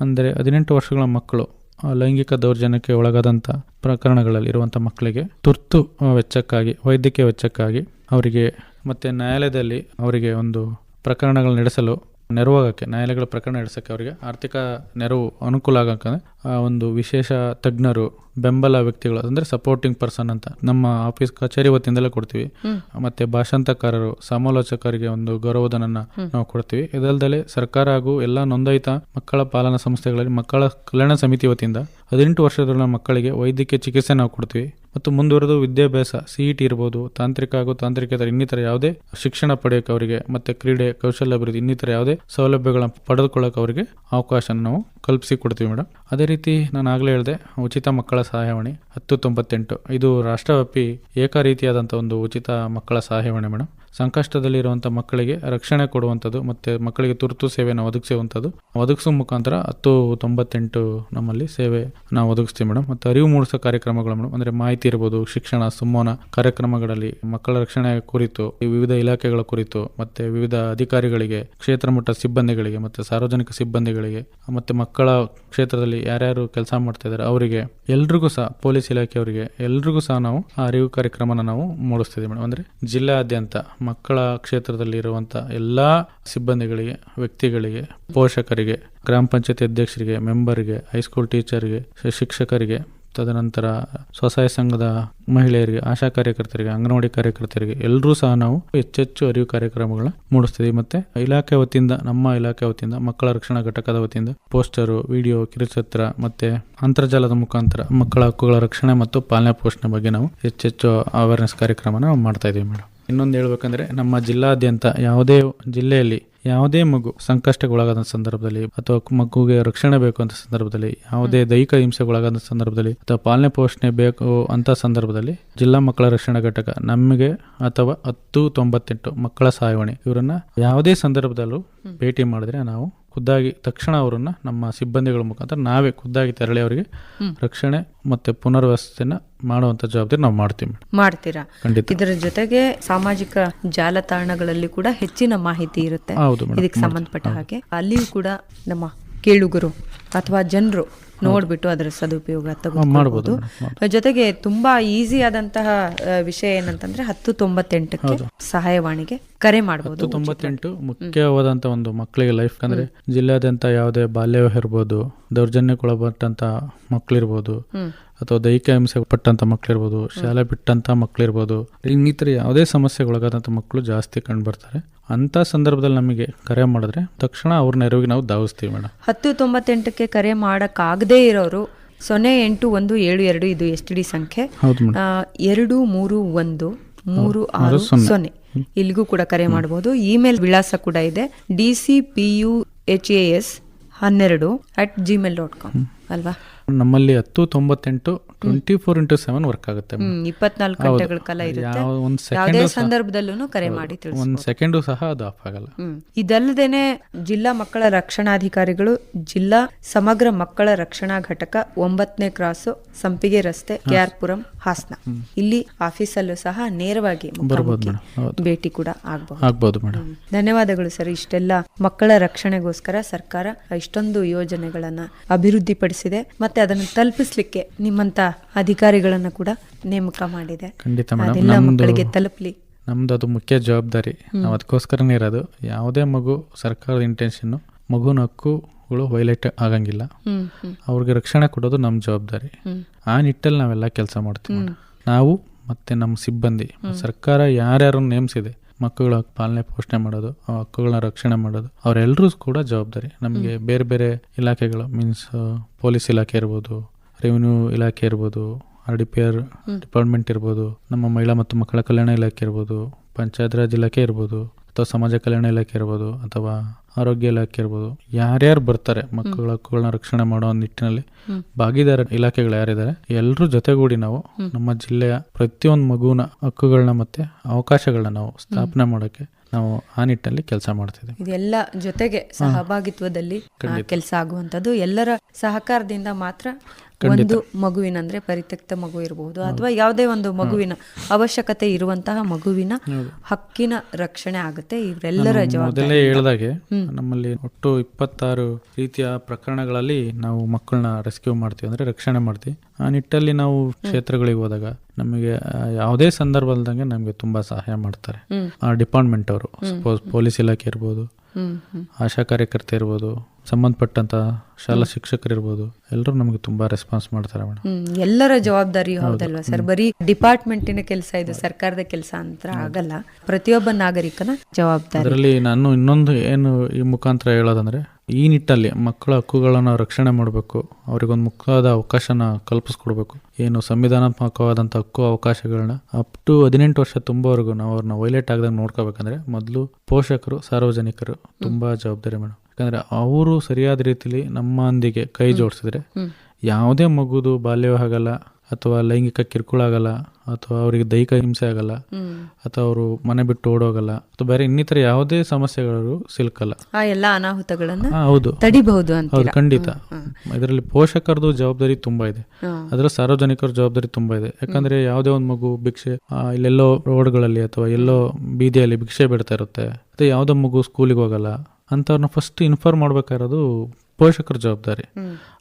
ಅಂದರೆ ಹದಿನೆಂಟು ವರ್ಷಗಳ ಮಕ್ಕಳು ಲೈಂಗಿಕ ದೌರ್ಜನ್ಯಕ್ಕೆ ಒಳಗಾದಂಥ ಪ್ರಕರಣಗಳಲ್ಲಿ ಇರುವಂಥ ಮಕ್ಕಳಿಗೆ ತುರ್ತು ವೆಚ್ಚಕ್ಕಾಗಿ ವೈದ್ಯಕೀಯ ವೆಚ್ಚಕ್ಕಾಗಿ ಅವರಿಗೆ ಮತ್ತೆ ನ್ಯಾಯಾಲಯದಲ್ಲಿ ಅವರಿಗೆ ಒಂದು ಪ್ರಕರಣಗಳು ನಡೆಸಲು ನೆರವಾಗಕ್ಕೆ ನ್ಯಾಯಾಲಯಗಳ ಪ್ರಕರಣ ನಡೆಸಕ್ಕೆ ಅವರಿಗೆ ಆರ್ಥಿಕ ನೆರವು ಅನುಕೂಲ ಆಗಕ್ಕೆ ಆ ಒಂದು ವಿಶೇಷ ತಜ್ಞರು ಬೆಂಬಲ ವ್ಯಕ್ತಿಗಳು ಅಂದ್ರೆ ಸಪೋರ್ಟಿಂಗ್ ಪರ್ಸನ್ ಅಂತ ನಮ್ಮ ಆಫೀಸ್ ಕಚೇರಿ ವತಿಯಿಂದಲೇ ಕೊಡ್ತೀವಿ. ಮತ್ತೆ ಭಾಷಾಂತಕಾರರು ಸಮಾಲೋಚಕರಿಗೆ ಒಂದು ಗೌರವಧನನ್ನ ನಾವು ಕೊಡ್ತೀವಿ. ಇದಲ್ದಲೆ ಸರ್ಕಾರ ಹಾಗೂ ಎಲ್ಲಾ ನೋಂದಾಯಿತ ಮಕ್ಕಳ ಪಾಲನಾ ಸಂಸ್ಥೆಗಳಲ್ಲಿ ಮಕ್ಕಳ ಕಲ್ಯಾಣ ಸಮಿತಿ ವತಿಯಿಂದ ಹದಿನೆಂಟು ವರ್ಷದ ಮಕ್ಕಳಿಗೆ ವೈದ್ಯಕೀಯ ಚಿಕಿತ್ಸೆ ನಾವು ಕೊಡ್ತೀವಿ. ಮತ್ತು ಮುಂದುವರೆದು ವಿದ್ಯಾಭ್ಯಾಸ ಸಿಇಟಿ ಇರ್ಬೋದು, ತಾಂತ್ರಿಕ ಹಾಗೂ ತಾಂತ್ರಿಕೇತರ ಇನ್ನಿತರ ಯಾವುದೇ ಶಿಕ್ಷಣ ಪಡೆಯೋಕೆ ಅವರಿಗೆ ಮತ್ತೆ ಕ್ರೀಡೆ, ಕೌಶಲ್ಯ ಅಭಿವೃದ್ಧಿ ಇನ್ನಿತರ ಯಾವುದೇ ಸೌಲಭ್ಯಗಳನ್ನ ಪಡೆದುಕೊಳ್ಳೋಕೆ ಅವರಿಗೆ ಅವಕಾಶ ನಾವು ಕಲ್ಪಿಸಿ ಕೊಡ್ತೀವಿ ಮೇಡಮ್ ಅದೇ ರೀತಿ ನಾನು ಆಗಲೇ ಹೇಳಿದೆ, ಉಚಿತ ಮಕ್ಕಳ ಸಹಾಯವಾಣಿ ಹತ್ತು ತೊಂಬತ್ತೆಂಟು. ಇದು ರಾಷ್ಟ್ರವ್ಯಾಪಿ ಏಕ ರೀತಿಯಾದಂಥ ಒಂದು ಉಚಿತ ಮಕ್ಕಳ ಸಹಾಯವಾಣಿ ಮೇಡಮ್ ಸಂಕಷ್ಟದಲ್ಲಿರುವಂಥ ಮಕ್ಕಳಿಗೆ ರಕ್ಷಣೆ ಕೊಡುವಂಥದ್ದು, ಮತ್ತು ಮಕ್ಕಳಿಗೆ ತುರ್ತು ಸೇವೆಯನ್ನು ಒದಗಿಸುವಂಥದ್ದು. ಒದಗಿಸೋ ಮುಖಾಂತರ ಹತ್ತು ತೊಂಬತ್ತೆಂಟು ನಮ್ಮಲ್ಲಿ ಸೇವೆ ನಾವು ಒದಗಿಸ್ತೀವಿ ಮೇಡಮ್. ಮತ್ತು ಅರಿವು ಮೂಡಿಸೋ ಕಾರ್ಯಕ್ರಮಗಳು ಮೇಡಮ್. ಅಂದರೆ ಮಾಹಿತಿ ಇರ್ಬೋದು, ಶಿಕ್ಷಣ, ಸಂವಹನ ಕಾರ್ಯಕ್ರಮಗಳಲ್ಲಿ ಮಕ್ಕಳ ರಕ್ಷಣೆ ಕುರಿತು ವಿವಿಧ ಇಲಾಖೆಗಳ ಕುರಿತು, ಮತ್ತು ವಿವಿಧ ಅಧಿಕಾರಿಗಳಿಗೆ ಕ್ಷೇತ್ರ ಮಟ್ಟ ಸಿಬ್ಬಂದಿಗಳಿಗೆ, ಮತ್ತು ಸಾರ್ವಜನಿಕ ಸಿಬ್ಬಂದಿಗಳಿಗೆ, ಮತ್ತು ಮಕ್ಕಳ ಕ್ಷೇತ್ರದಲ್ಲಿ ಯಾರ್ಯಾರು ಕೆಲಸ ಮಾಡ್ತಾ ಇದ್ದಾರೆ ಅವರಿಗೆ, ಎಲ್ರಿಗೂ ಸಹ ಪೊಲೀಸ್ ಇಲಾಖೆಯವರಿಗೆ, ಎಲ್ರಿಗೂ ಸಹ ನಾವು ಆ ಅರಿವು ಕಾರ್ಯಕ್ರಮನ ನಾವು ಮೂಡಿಸ್ತಿದ್ದೀವಿ ಮೇಡಮ್. ಅಂದರೆ ಜಿಲ್ಲಾದ್ಯಂತ ಮಕ್ಕಳ ಕ್ಷೇತ್ರದಲ್ಲಿ ಇರುವಂಥ ಎಲ್ಲ ಸಿಬ್ಬಂದಿಗಳಿಗೆ, ವ್ಯಕ್ತಿಗಳಿಗೆ, ಪೋಷಕರಿಗೆ, ಗ್ರಾಮ ಪಂಚಾಯತಿ ಅಧ್ಯಕ್ಷರಿಗೆ, ಮೆಂಬರ್ಗೆ ಹೈಸ್ಕೂಲ್ ಟೀಚರ್ಗೆ ಶಿಕ್ಷಕರಿಗೆ, ತದನಂತರ ಸ್ವಸಹಾಯ ಸಂಘದ ಮಹಿಳೆಯರಿಗೆ, ಆಶಾ ಕಾರ್ಯಕರ್ತರಿಗೆ, ಅಂಗನವಾಡಿ ಕಾರ್ಯಕರ್ತರಿಗೆ ಎಲ್ಲರೂ ಸಹ ನಾವು ಹೆಚ್ಚೆಚ್ಚು ಅರಿವು ಕಾರ್ಯಕ್ರಮಗಳನ್ನ ಮೂಡಿಸ್ತೀವಿ ಮತ್ತೆ ಇಲಾಖೆ ವತಿಯಿಂದ, ನಮ್ಮ ಇಲಾಖೆ ವತಿಯಿಂದ, ಮಕ್ಕಳ ರಕ್ಷಣಾ ಘಟಕದ ವತಿಯಿಂದ ಪೋಸ್ಟರು, ವಿಡಿಯೋ, ಕಿರುಚಿತ್ರ ಮತ್ತೆ ಅಂತರ್ಜಾಲದ ಮುಖಾಂತರ ಮಕ್ಕಳ ಹಕ್ಕುಗಳ ರಕ್ಷಣೆ ಮತ್ತು ಪಾಲನೆ ಪೋಷಣೆ ಬಗ್ಗೆ ನಾವು ಹೆಚ್ಚೆಚ್ಚು ಅವೇರ್ನೆಸ್ ಕಾರ್ಯಕ್ರಮನ ಮಾಡ್ತಾ ಇದೀವಿ ಮೇಡಮ್ ಇನ್ನೊಂದು ಹೇಳ್ಬೇಕಂದ್ರೆ ನಮ್ಮ ಜಿಲ್ಲಾದ್ಯಂತ ಯಾವುದೇ ಜಿಲ್ಲೆಯಲ್ಲಿ ಯಾವುದೇ ಮಗು ಸಂಕಷ್ಟಕ್ಕೊಳಗಾದ ಸಂದರ್ಭದಲ್ಲಿ ಅಥವಾ ಮಗುಗೆ ರಕ್ಷಣೆ ಬೇಕು ಅಂತ ಸಂದರ್ಭದಲ್ಲಿ ಯಾವುದೇ ದೈಹಿಕ ಹಿಂಸೆಗೊಳಗಾದ ಸಂದರ್ಭದಲ್ಲಿ ಅಥವಾ ಪಾಲನೆ ಪೋಷಣೆ ಬೇಕು ಅಂತ ಸಂದರ್ಭದಲ್ಲಿ ಜಿಲ್ಲಾ ಮಕ್ಕಳ ರಕ್ಷಣಾ ಘಟಕ ನಮಗೆ ಅಥವಾ ಹತ್ತು ತೊಂಬತ್ತೆಂಟು ಮಕ್ಕಳ ಸಹಾಯವಾಣಿ ಇವರನ್ನ ಯಾವುದೇ ಸಂದರ್ಭದಲ್ಲೂ ಭೇಟಿ ಮಾಡಿದ್ರೆ ನಾವು ಖುದ್ದಾಗಿ ತಕ್ಷಣ ಅವರನ್ನ ನಮ್ಮ ಸಿಬ್ಬಂದಿಗಳ ಮುಖಾಂತರ ನಾವೇ ಖುದ್ದಾಗಿ ತೆರಳಿ ಅವರಿಗೆ ರಕ್ಷಣೆ ಮತ್ತೆ ಪುನರ್ವಸತಿಯನ್ನ ಮಾಡುವಂತ ಜವಾಬ್ದಾರಿ ನಾವು ಮಾಡ್ತೀವಿ ಮಾಡ್ತೀರಾ? ಖಂಡಿತ. ಇದರ ಜೊತೆಗೆ ಸಾಮಾಜಿಕ ಜಾಲತಾಣಗಳಲ್ಲಿ ಕೂಡ ಹೆಚ್ಚಿನ ಮಾಹಿತಿ ಇರುತ್ತೆ. ಹೌದು ಇದಕ್ಕೆ ಸಂಬಂಧಪಟ್ಟ ಹಾಗೆ ಅಲ್ಲಿಯೂ ಕೂಡ ನಮ್ಮ ಕೇಳುಗರು ಅಥವಾ ಜನರು ನೋಡ್ಬಿಟ್ಟು ಅದರ ಸದುಪಯೋಗ ತಗೋಬಹುದು ಜೊತೆಗೆ ತುಂಬಾ ಈಸಿ ಆದಂತಹ ವಿಷಯ ಏನಂತಂದ್ರೆ ಹತ್ತು ತೊಂಬತ್ತೆಂಟಕ್ಕೆ ಸಹಾಯವಾಣಿಗೆ ಕರೆ ಮಾಡಬಹುದು ತೊಂಬತ್ತೆಂಟು ಮುಖ್ಯವಾದಂತ ಒಂದು ಮಕ್ಕಳಿಗೆ ಲೈಫ್ ಅಂದ್ರೆ ಜಿಲ್ಲಾದ್ಯಂತ ಯಾವುದೇ ಬಾಲ್ಯ ಇರ್ಬೋದು ದೌರ್ಜನ್ಯಕ್ಕೊಳಪಟ್ಟಂತ ಮಕ್ಕಳಿರ್ಬೋದು ಅಥವಾ ದೈಹಿಕ ಹಿಂಸೆ ಪಟ್ಟಂತ ಮಕ್ಕಳಿರ್ಬೋದು ಶಾಲೆ ಬಿಟ್ಟಂತ ಮಕ್ಕಳಿರ್ಬೋದು ಇನ್ನಿತರ ಯಾವುದೇ ಸಮಸ್ಯೆಗೊಳಗಾದಂಥ ಮಕ್ಕಳು ಜಾಸ್ತಿ ಕಂಡು ಬರ್ತಾರೆ ಅಂತ ಸಂದರ್ಭದಲ್ಲಿ ನಮಗೆ ಕರೆ ಮಾಡಿದ್ರೆ ತಕ್ಷಣ ಅವ್ರ ನೆರವಿಗೆ ನಾವು ಧಾವಿಸ್ತೀವಿ ಮೇಡಮ್. ಹತ್ತು ತೊಂಬತ್ತೆಂಟಕ್ಕೆ ಕರೆ ಮಾಡಕ್ಕಾಗದೇ ಇರೋರು ಸೊನ್ನೆ ಎಂಟು ಒಂದು ಏಳು ಎರಡು ಇದು ಎಸ್ ಟಿ ಡಿ ಸಂಖ್ಯೆ. ಎರಡು ಮೂರು ಒಂದು ಮೂರು ಆರು ಸೊನ್ನೆ. ಇಲ್ಲಿಗೂ ಕೂಡ ಕರೆ ಮಾಡಬಹುದು ಇಮೇಲ್ ವಿಳಾಸ ಕೂಡ ಇದೆ. D C P U H A S ಹನ್ನೆರಡು ಅಟ್ ಜಿಮೇಲ್ ಡಾಟ್ ಕಾಮ್ ಅಲ್ವಾ? ನಮ್ಮಲ್ಲಿ ಹತ್ತು ತೊಂಬತ್ತೆಂಟು twenty four into seven work ಆಗುತ್ತೆ ಇಪ್ಪತ್ನಾಲ್ಕು ಗಂಟೆಗಳ ಕಾಲ ಇರುತ್ತೆ. ಒಂದು ಯಾವುದೇ ಸಂದರ್ಭದಲ್ಲೂ ಕರೆ ಮಾಡಿ ಒಂದು ಸೆಕೆಂಡು ಸಹ ಅದು ಆಫ್ ಆಗಲ್ಲ. ಇದಲ್ಲದೇನೆ ಜಿಲ್ಲಾ ಮಕ್ಕಳ ರಕ್ಷಣಾಧಿಕಾರಿಗಳು ಜಿಲ್ಲಾ ಸಮಗ್ರ ಮಕ್ಕಳ ರಕ್ಷಣಾ ಘಟಕ ಒಂಬತ್ತನೇ ಕ್ರಾಸು ಸಂಪಿಗೆ ರಸ್ತೆ ಕೆಆರ್ಪುರಂ ಹಾಸನ. ಇಲ್ಲಿ ಆಫೀಸಲ್ಲೂ ಸಹ ನೇರವಾಗಿ ಭೇಟಿ ಕೂಡ ಆಗಬಹುದು. ಆಗ್ಬೋದು ಮೇಡಮ್. ಧನ್ಯವಾದಗಳು ಸರ್. ಇಷ್ಟೆಲ್ಲ ಮಕ್ಕಳ ರಕ್ಷಣೆಗೋಸ್ಕರ ಸರ್ಕಾರ ಇಷ್ಟೊಂದು ಯೋಜನೆಗಳನ್ನ ಅಭಿವೃದ್ಧಿಪಡಿಸಿದೆ. ಮತ್ತೆ ಅದನ್ನು ತಲುಪಿಸ್ಲಿಕ್ಕೆ ನಿಮ್ಮಂತ ಅಧಿಕಾರಿಗಳನ್ನ ಕೂಡ ನೇಮಕ ಮಾಡಿದೆ. ಖಂಡಿತ ಮಕ್ಕಳಿಗೆ ತಲುಪಲಿ. ನಮ್ದು ಅದು ಮುಖ್ಯ ಜವಾಬ್ದಾರಿ. ನಾವು ಅದಕ್ಕೋಸ್ಕರನೇ ಇರೋದು. ಯಾವುದೇ ಮಗು ಸರ್ಕಾರದ ಇಂಟೆನ್ಷನ್ನು ಮಗುನ ಹಕ್ಕುಗಳು ವೈಲೇಟ್ ಆಗಂಗಿಲ್ಲ. ಅವ್ರಿಗೆ ರಕ್ಷಣೆ ಕೊಡೋದು ನಮ್ಮ ಜವಾಬ್ದಾರಿ. ಆ ನಿಟ್ಟಲ್ಲಿ ನಾವೆಲ್ಲ ಕೆಲಸ ಮಾಡ್ತೀವಿ. ನಾವು ಮತ್ತೆ ನಮ್ಮ ಸಿಬ್ಬಂದಿ ಸರ್ಕಾರ ಯಾರ್ಯಾರು ನೇಮಿಸಿದೆ ಮಕ್ಕಳ ಪಾಲನೆ ಪೋಷಣೆ ಮಾಡೋದು ಆ ಹಕ್ಕುಗಳನ್ನ ರಕ್ಷಣೆ ಮಾಡೋದು ಅವರೆಲ್ಲರೂ ಕೂಡ ಜವಾಬ್ದಾರಿ. ನಮಗೆ ಬೇರೆ ಬೇರೆ ಇಲಾಖೆಗಳು ಮೀನ್ಸ್ ಪೊಲೀಸ್ ಇಲಾಖೆ ಇರ್ಬೋದು ರೆವಿನ್ಯೂ ಇಲಾಖೆ ಇರ್ಬೋದು R D P R department ಇರ್ಬೋದು ನಮ್ಮ ಮಹಿಳಾ ಮತ್ತು ಮಕ್ಕಳ ಕಲ್ಯಾಣ ಇಲಾಖೆ ಇರ್ಬೋದು ಪಂಚಾಯತ್ ರಾಜ್ ಇಲಾಖೆ ಇರ್ಬೋದು ಅಥವಾ ಸಮಾಜ ಕಲ್ಯಾಣ ಇಲಾಖೆ ಇರ್ಬೋದು ಅಥವಾ ಆರೋಗ್ಯ ಇಲಾಖೆ ಇರ್ಬೋದು ಯಾರ್ಯಾರು ಬರ್ತಾರೆ ಮಕ್ಕಳ ಹಕ್ಕುಗಳನ್ನ ರಕ್ಷಣೆ ಮಾಡೋ ನಿಟ್ಟಿನಲ್ಲಿ ಭಾಗಿದಾರ ಇಲಾಖೆಗಳು ಯಾರಿದ್ದಾರೆ ಎಲ್ಲರೂ ಜೊತೆಗೂಡಿ ನಾವು ನಮ್ಮ ಜಿಲ್ಲೆಯ ಪ್ರತಿಯೊಂದು ಮಗುವಿನ ಹಕ್ಕುಗಳನ್ನ ಮತ್ತೆ ಅವಕಾಶಗಳನ್ನ ನಾವು ಸ್ಥಾಪನೆ ಮಾಡೋಕೆ ನಾವು ಆ ನಿಟ್ಟಿನಲ್ಲಿ ಕೆಲಸ ಮಾಡ್ತಿದ್ದೀವಿ. ಇದೆಲ್ಲ ಜೊತೆಗೆ ಸಹಭಾಗಿತ್ವದಲ್ಲಿ ಕೆಲಸ ಆಗುವಂತದ್ದು ಎಲ್ಲರ ಸಹಕಾರದಿಂದ ಮಾತ್ರ ಒಂದು ಮಗುವಿನ ಅಂದ್ರೆ ಪರಿತ್ಯಕ್ತ ಮಗು ಇರಬಹುದು ಅಥವಾ ಯಾವುದೇ ಒಂದು ಮಗುವಿನ ಅವಶ್ಯಕತೆ ಇರುವಂತಹ ಮಗುವಿನ ಹಕ್ಕಿನ ರಕ್ಷಣೆ ಆಗುತ್ತೆ. ಇವರೆಲ್ಲರ ಜವಾಬ್ದಾರಿ ಹೇಳಿದಾಗೆ ನಮ್ಮಲ್ಲಿ ಒಟ್ಟು ಇಪ್ಪತ್ತಾರು ರೀತಿಯ ಪ್ರಕರಣಗಳಲ್ಲಿ ನಾವು ಮಕ್ಕಳನ್ನ ರೆಸ್ಕ್ಯೂ ಮಾಡ್ತೀವಿ ಅಂದ್ರೆ ರಕ್ಷಣೆ ಮಾಡ್ತೀವಿ. ಆ ನಿಟ್ಟಲ್ಲಿ ನಾವು ಕ್ಷೇತ್ರಗಳಿಗೆ ಹೋದಾಗ ನಮಗೆ ಯಾವುದೇ ಸಂದರ್ಭದಂಗೆ ನಮಗೆ ತುಂಬಾ ಸಹಾಯ ಮಾಡ್ತಾರೆ. ಆ ಡಿಪಾರ್ಟ್ಮೆಂಟ್ ಅವರು ಸಪೋಸ್ ಪೊಲೀಸ್ ಇಲಾಖೆ ಇರ್ಬೋದು ಆಶಾ ಕಾರ್ಯಕರ್ತೆ ಇರ್ಬೋದು ಸಂಬಂಧಪಟ್ಟಂತ ಶಾಲಾ ಶಿಕ್ಷಕರಿರ್ಬೋದು ಎಲ್ಲರೂ ನಮಗೆ ತುಂಬಾ ರೆಸ್ಪಾನ್ಸ್ ಮಾಡ್ತಾರೆ ಮೇಡಮ್ ಎಲ್ಲರ ಜವಾಬ್ದಾರಿ ಹೌದಲ್ವಾ ಸರ್? ಬರೀ ಡಿಪಾರ್ಟ್ಮೆಂಟಿನ ಕೆಲಸ ಇದು ಸರ್ಕಾರದ ಕೆಲಸ ಅಂತ ಆಗಲ್ಲ ಪ್ರತಿಯೊಬ್ಬ ನಾಗರಿಕನ ಜವಾಬ್ದಾರಿ. ಅದರಲ್ಲಿ ನಾನು ಇನ್ನೊಂದು ಏನು ಈ ಮುಖಾಂತರ ಹೇಳೋದಂದ್ರೆ ಈ ನಿಟ್ಟಲ್ಲಿ ಮಕ್ಕಳ ಹಕ್ಕುಗಳನ್ನು ರಕ್ಷಣೆ ಮಾಡಬೇಕು ಅವರಿಗೊಂದು ಮುಖ್ಯವಾದ ಅವಕಾಶನ ಕಲ್ಪಿಸ್ಕೊಡ್ಬೇಕು. ಏನು ಸಂವಿಧಾನಾತ್ಮಕವಾದಂಥ ಹಕ್ಕು ಅವಕಾಶಗಳನ್ನ ಅಪ್ ಟು ಹದಿನೆಂಟು ವರ್ಷ ತುಂಬವರೆಗೂ ನಾವು ಅವ್ರನ್ನ ವೈಲೇಟ್ ಆಗದಂಗೆ ನೋಡ್ಕೋಬೇಕಂದ್ರೆ ಮೊದಲು ಪೋಷಕರು ಸಾರ್ವಜನಿಕರು ತುಂಬಾ ಜವಾಬ್ದಾರಿ ಮೇಡಮ್ ಯಾಕಂದ್ರೆ ಅವರು ಸರಿಯಾದ ರೀತಿಲಿ ನಮ್ಮೊಂದಿಗೆ ಕೈ ಜೋಡಿಸಿದ್ರೆ ಯಾವುದೇ ಮಗುದು ಬಾಲ್ಯ ಆಗಲ್ಲ ಅಥವಾ ಲೈಂಗಿಕ ಕಿರುಕುಳ ಆಗಲ್ಲ ಅಥವಾ ಅವರಿಗೆ ದೈಹಿಕ ಹಿಂಸೆ ಆಗಲ್ಲ ಅಥವಾ ಅವರು ಮನೆ ಬಿಟ್ಟು ಓಡೋಗಲ್ಲ ಅಥವಾ ಬೇರೆ ಇನ್ನಿತರ ಯಾವುದೇ ಸಮಸ್ಯೆಗಳು ಸಿಲ್ಕಲ್ಲ. ಆ ಎಲ್ಲಾ ಅನಾಹುತಗಳನ್ನ ಹೌದು. ತಡಿಬಹುದು ಹೌದು ಖಂಡಿತ. ಇದರಲ್ಲಿ ಪೋಷಕರದು ಜವಾಬ್ದಾರಿ ತುಂಬಾ ಇದೆ. ಅದರ ಸಾರ್ವಜನಿಕರ ಜವಾಬ್ದಾರಿ ತುಂಬಾ ಇದೆ. ಯಾಕಂದ್ರೆ ಯಾವುದೇ ಒಂದು ಮಗು ಭಿಕ್ಷೆ ಇಲ್ಲೆಲ್ಲೋ ರೋಡ್ಗಳಲ್ಲಿ ಅಥವಾ ಎಲ್ಲೋ ಬೀದಿಯಲ್ಲಿ ಭಿಕ್ಷೆ ಬಿಡ್ತಾ ಇರುತ್ತೆ ಅಥವಾ ಯಾವುದೋ ಮಗು ಸ್ಕೂಲಿಗೆ ಹೋಗಲ್ಲ ಅಂತವ್ರನ್ನ ಫಸ್ಟ್ ಇನ್ಫಾರ್ಮ್ ಮಾಡ್ಬೇಕಾಗಿರೋದು ಪೋಷಕರ ಜವಾಬ್ದಾರಿ.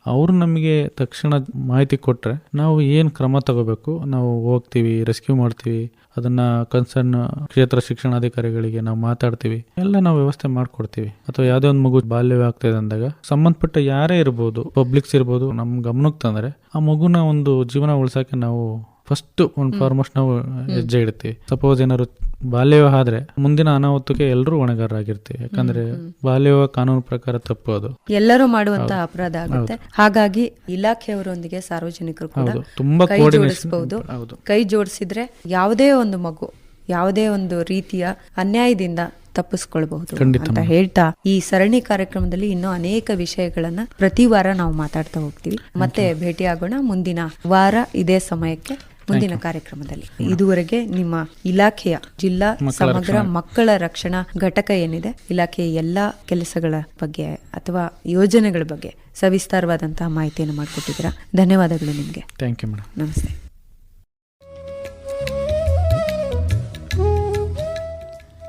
ಅವರು ನಮಗೆ ತಕ್ಷಣ ಮಾಹಿತಿ ಕೊಟ್ಟರೆ ನಾವು ಏನು ಕ್ರಮ ತಗೋಬೇಕು? ನಾವು ಹೋಗ್ತೀವಿ ರೆಸ್ಕ್ಯೂ ಮಾಡ್ತೀವಿ ಅದನ್ನು ಕನ್ಸರ್ನ್ ಕ್ಷೇತ್ರ ಶಿಕ್ಷಣಾಧಿಕಾರಿಗಳಿಗೆ ನಾವು ಮಾತಾಡ್ತೀವಿ ಎಲ್ಲ ನಾವು ವ್ಯವಸ್ಥೆ ಮಾಡ್ಕೊಡ್ತೀವಿ. ಅಥವಾ ಯಾವುದೇ ಒಂದು ಮಗು ಬಾಲ್ಯವೇ ಆಗ್ತಾ ಇದೆ ಅಂದಾಗ ಸಂಬಂಧಪಟ್ಟ ಯಾರೇ ಇರ್ಬೋದು ಪಬ್ಲಿಕ್ಸ್ ಇರ್ಬೋದು ನಮ್ಮ ಗಮನಕ್ಕೆ ತಂದರೆ ಆ ಮಗುನ ಒಂದು ಜೀವನ ಉಳಿಸೋಕೆ ನಾವು ಫಸ್ಟ್ ಒಂದು ಫಾರ್ಮೋಸ್ಟ್ ನಾವು ಹೆಜ್ಜೆ ಇಡ್ತೀವಿ. ಸಪೋಸ್ ಏನಾದ್ರು ಬಾಲ್ಯವಿವಾಹ ಆದ್ರೆ ಮುಂದಿನ ಅನಾಹುತಕ್ಕೆ ಎಲ್ಲರೂ ಹೊಣೆಗಾರರಾಗಿರ್ತೀವಿ. ಯಾಕಂದ್ರೆ ಬಾಲ್ಯವಿವಾಹ ಕಾನೂನು ಪ್ರಕಾರ ತಪ್ಪು ಅದು. ಎಲ್ಲರೂ ಮಾಡುವಂತ ಅಪರಾಧ ಆಗುತ್ತೆ. ಹಾಗಾಗಿ ಇಲಾಖೆಯವರೊಂದಿಗೆ ಸಾರ್ವಜನಿಕರು ಕೂಡ ತುಂಬಾ ಕೈ ಜೋಡಿಸಬಹುದು ಕೈ ಜೋಡಿಸಿದ್ರೆ ಯಾವುದೇ ಒಂದು ಮಗು ಯಾವುದೇ ಒಂದು ರೀತಿಯ ಅನ್ಯಾಯದಿಂದ ತಪ್ಪಿಸ್ಕೊಳ್ಬಹುದು ಅಂತ ಹೇಳ್ತಾ ಈ ಸರಣಿ ಕಾರ್ಯಕ್ರಮದಲ್ಲಿ ಇನ್ನೂ ಅನೇಕ ವಿಷಯಗಳನ್ನ ಪ್ರತಿ ವಾರ ನಾವು ಮಾತಾಡ್ತಾ ಹೋಗ್ತೀವಿ. ಮತ್ತೆ ಭೇಟಿಯಾಗೋಣ ಮುಂದಿನ ವಾರ ಇದೇ ಸಮಯಕ್ಕೆ. ಮುಂದಿನ ಕಾರ್ಯಕ್ರಮದಲ್ಲಿ. ಇದುವರೆಗೆ ನಿಮ್ಮ ಇಲಾಖೆಯ ಜಿಲ್ಲಾ ಸಮಗ್ರ ಮಕ್ಕಳ ರಕ್ಷಣಾ ಘಟಕ ಏನಿದೆ ಇಲಾಖೆಯ ಎಲ್ಲಾ ಕೆಲಸಗಳ ಬಗ್ಗೆ ಅಥವಾ ಯೋಜನೆಗಳ ಬಗ್ಗೆ ಸವಿಸ್ತಾರವಾದಂತಹ ಮಾಹಿತಿಯನ್ನು ಮಾಡಿಕೊಟ್ಟಿದ್ದೀರಾ. ಧನ್ಯವಾದಗಳು ನಿಮಗೆ. ಥ್ಯಾಂಕ್ ಯು ಮೇಡಮ್ ನಮಸ್ತೆ.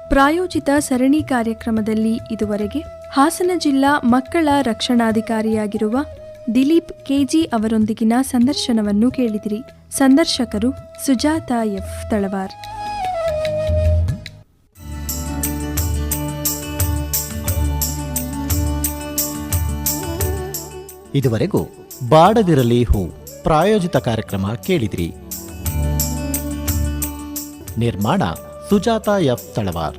ಪ್ರಾಯೋಜಿತ ಸರಣಿ ಕಾರ್ಯಕ್ರಮದಲ್ಲಿ ಇದುವರೆಗೆ ಹಾಸನ ಜಿಲ್ಲಾ ಮಕ್ಕಳ ರಕ್ಷಣಾಧಿಕಾರಿಯಾಗಿರುವ ದಿಲೀಪ್ ಕೆಜಿ ಅವರೊಂದಿಗಿನ ಸಂದರ್ಶನವನ್ನು ಕೇಳಿದಿರಿ. ಸಂದರ್ಶಕರು ಸುಜಾತ ಎಫ್ ತಳವಾರ್. ಇದುವರೆಗೂ ಬಾಡದಿರಲಿ ಹೂ ಪ್ರಾಯೋಜಿತ ಕಾರ್ಯಕ್ರಮ ಕೇಳಿದ್ರಿ. ನಿರ್ಮಾಣ ಸುಜಾತ ಎಫ್ ತಳವಾರ್.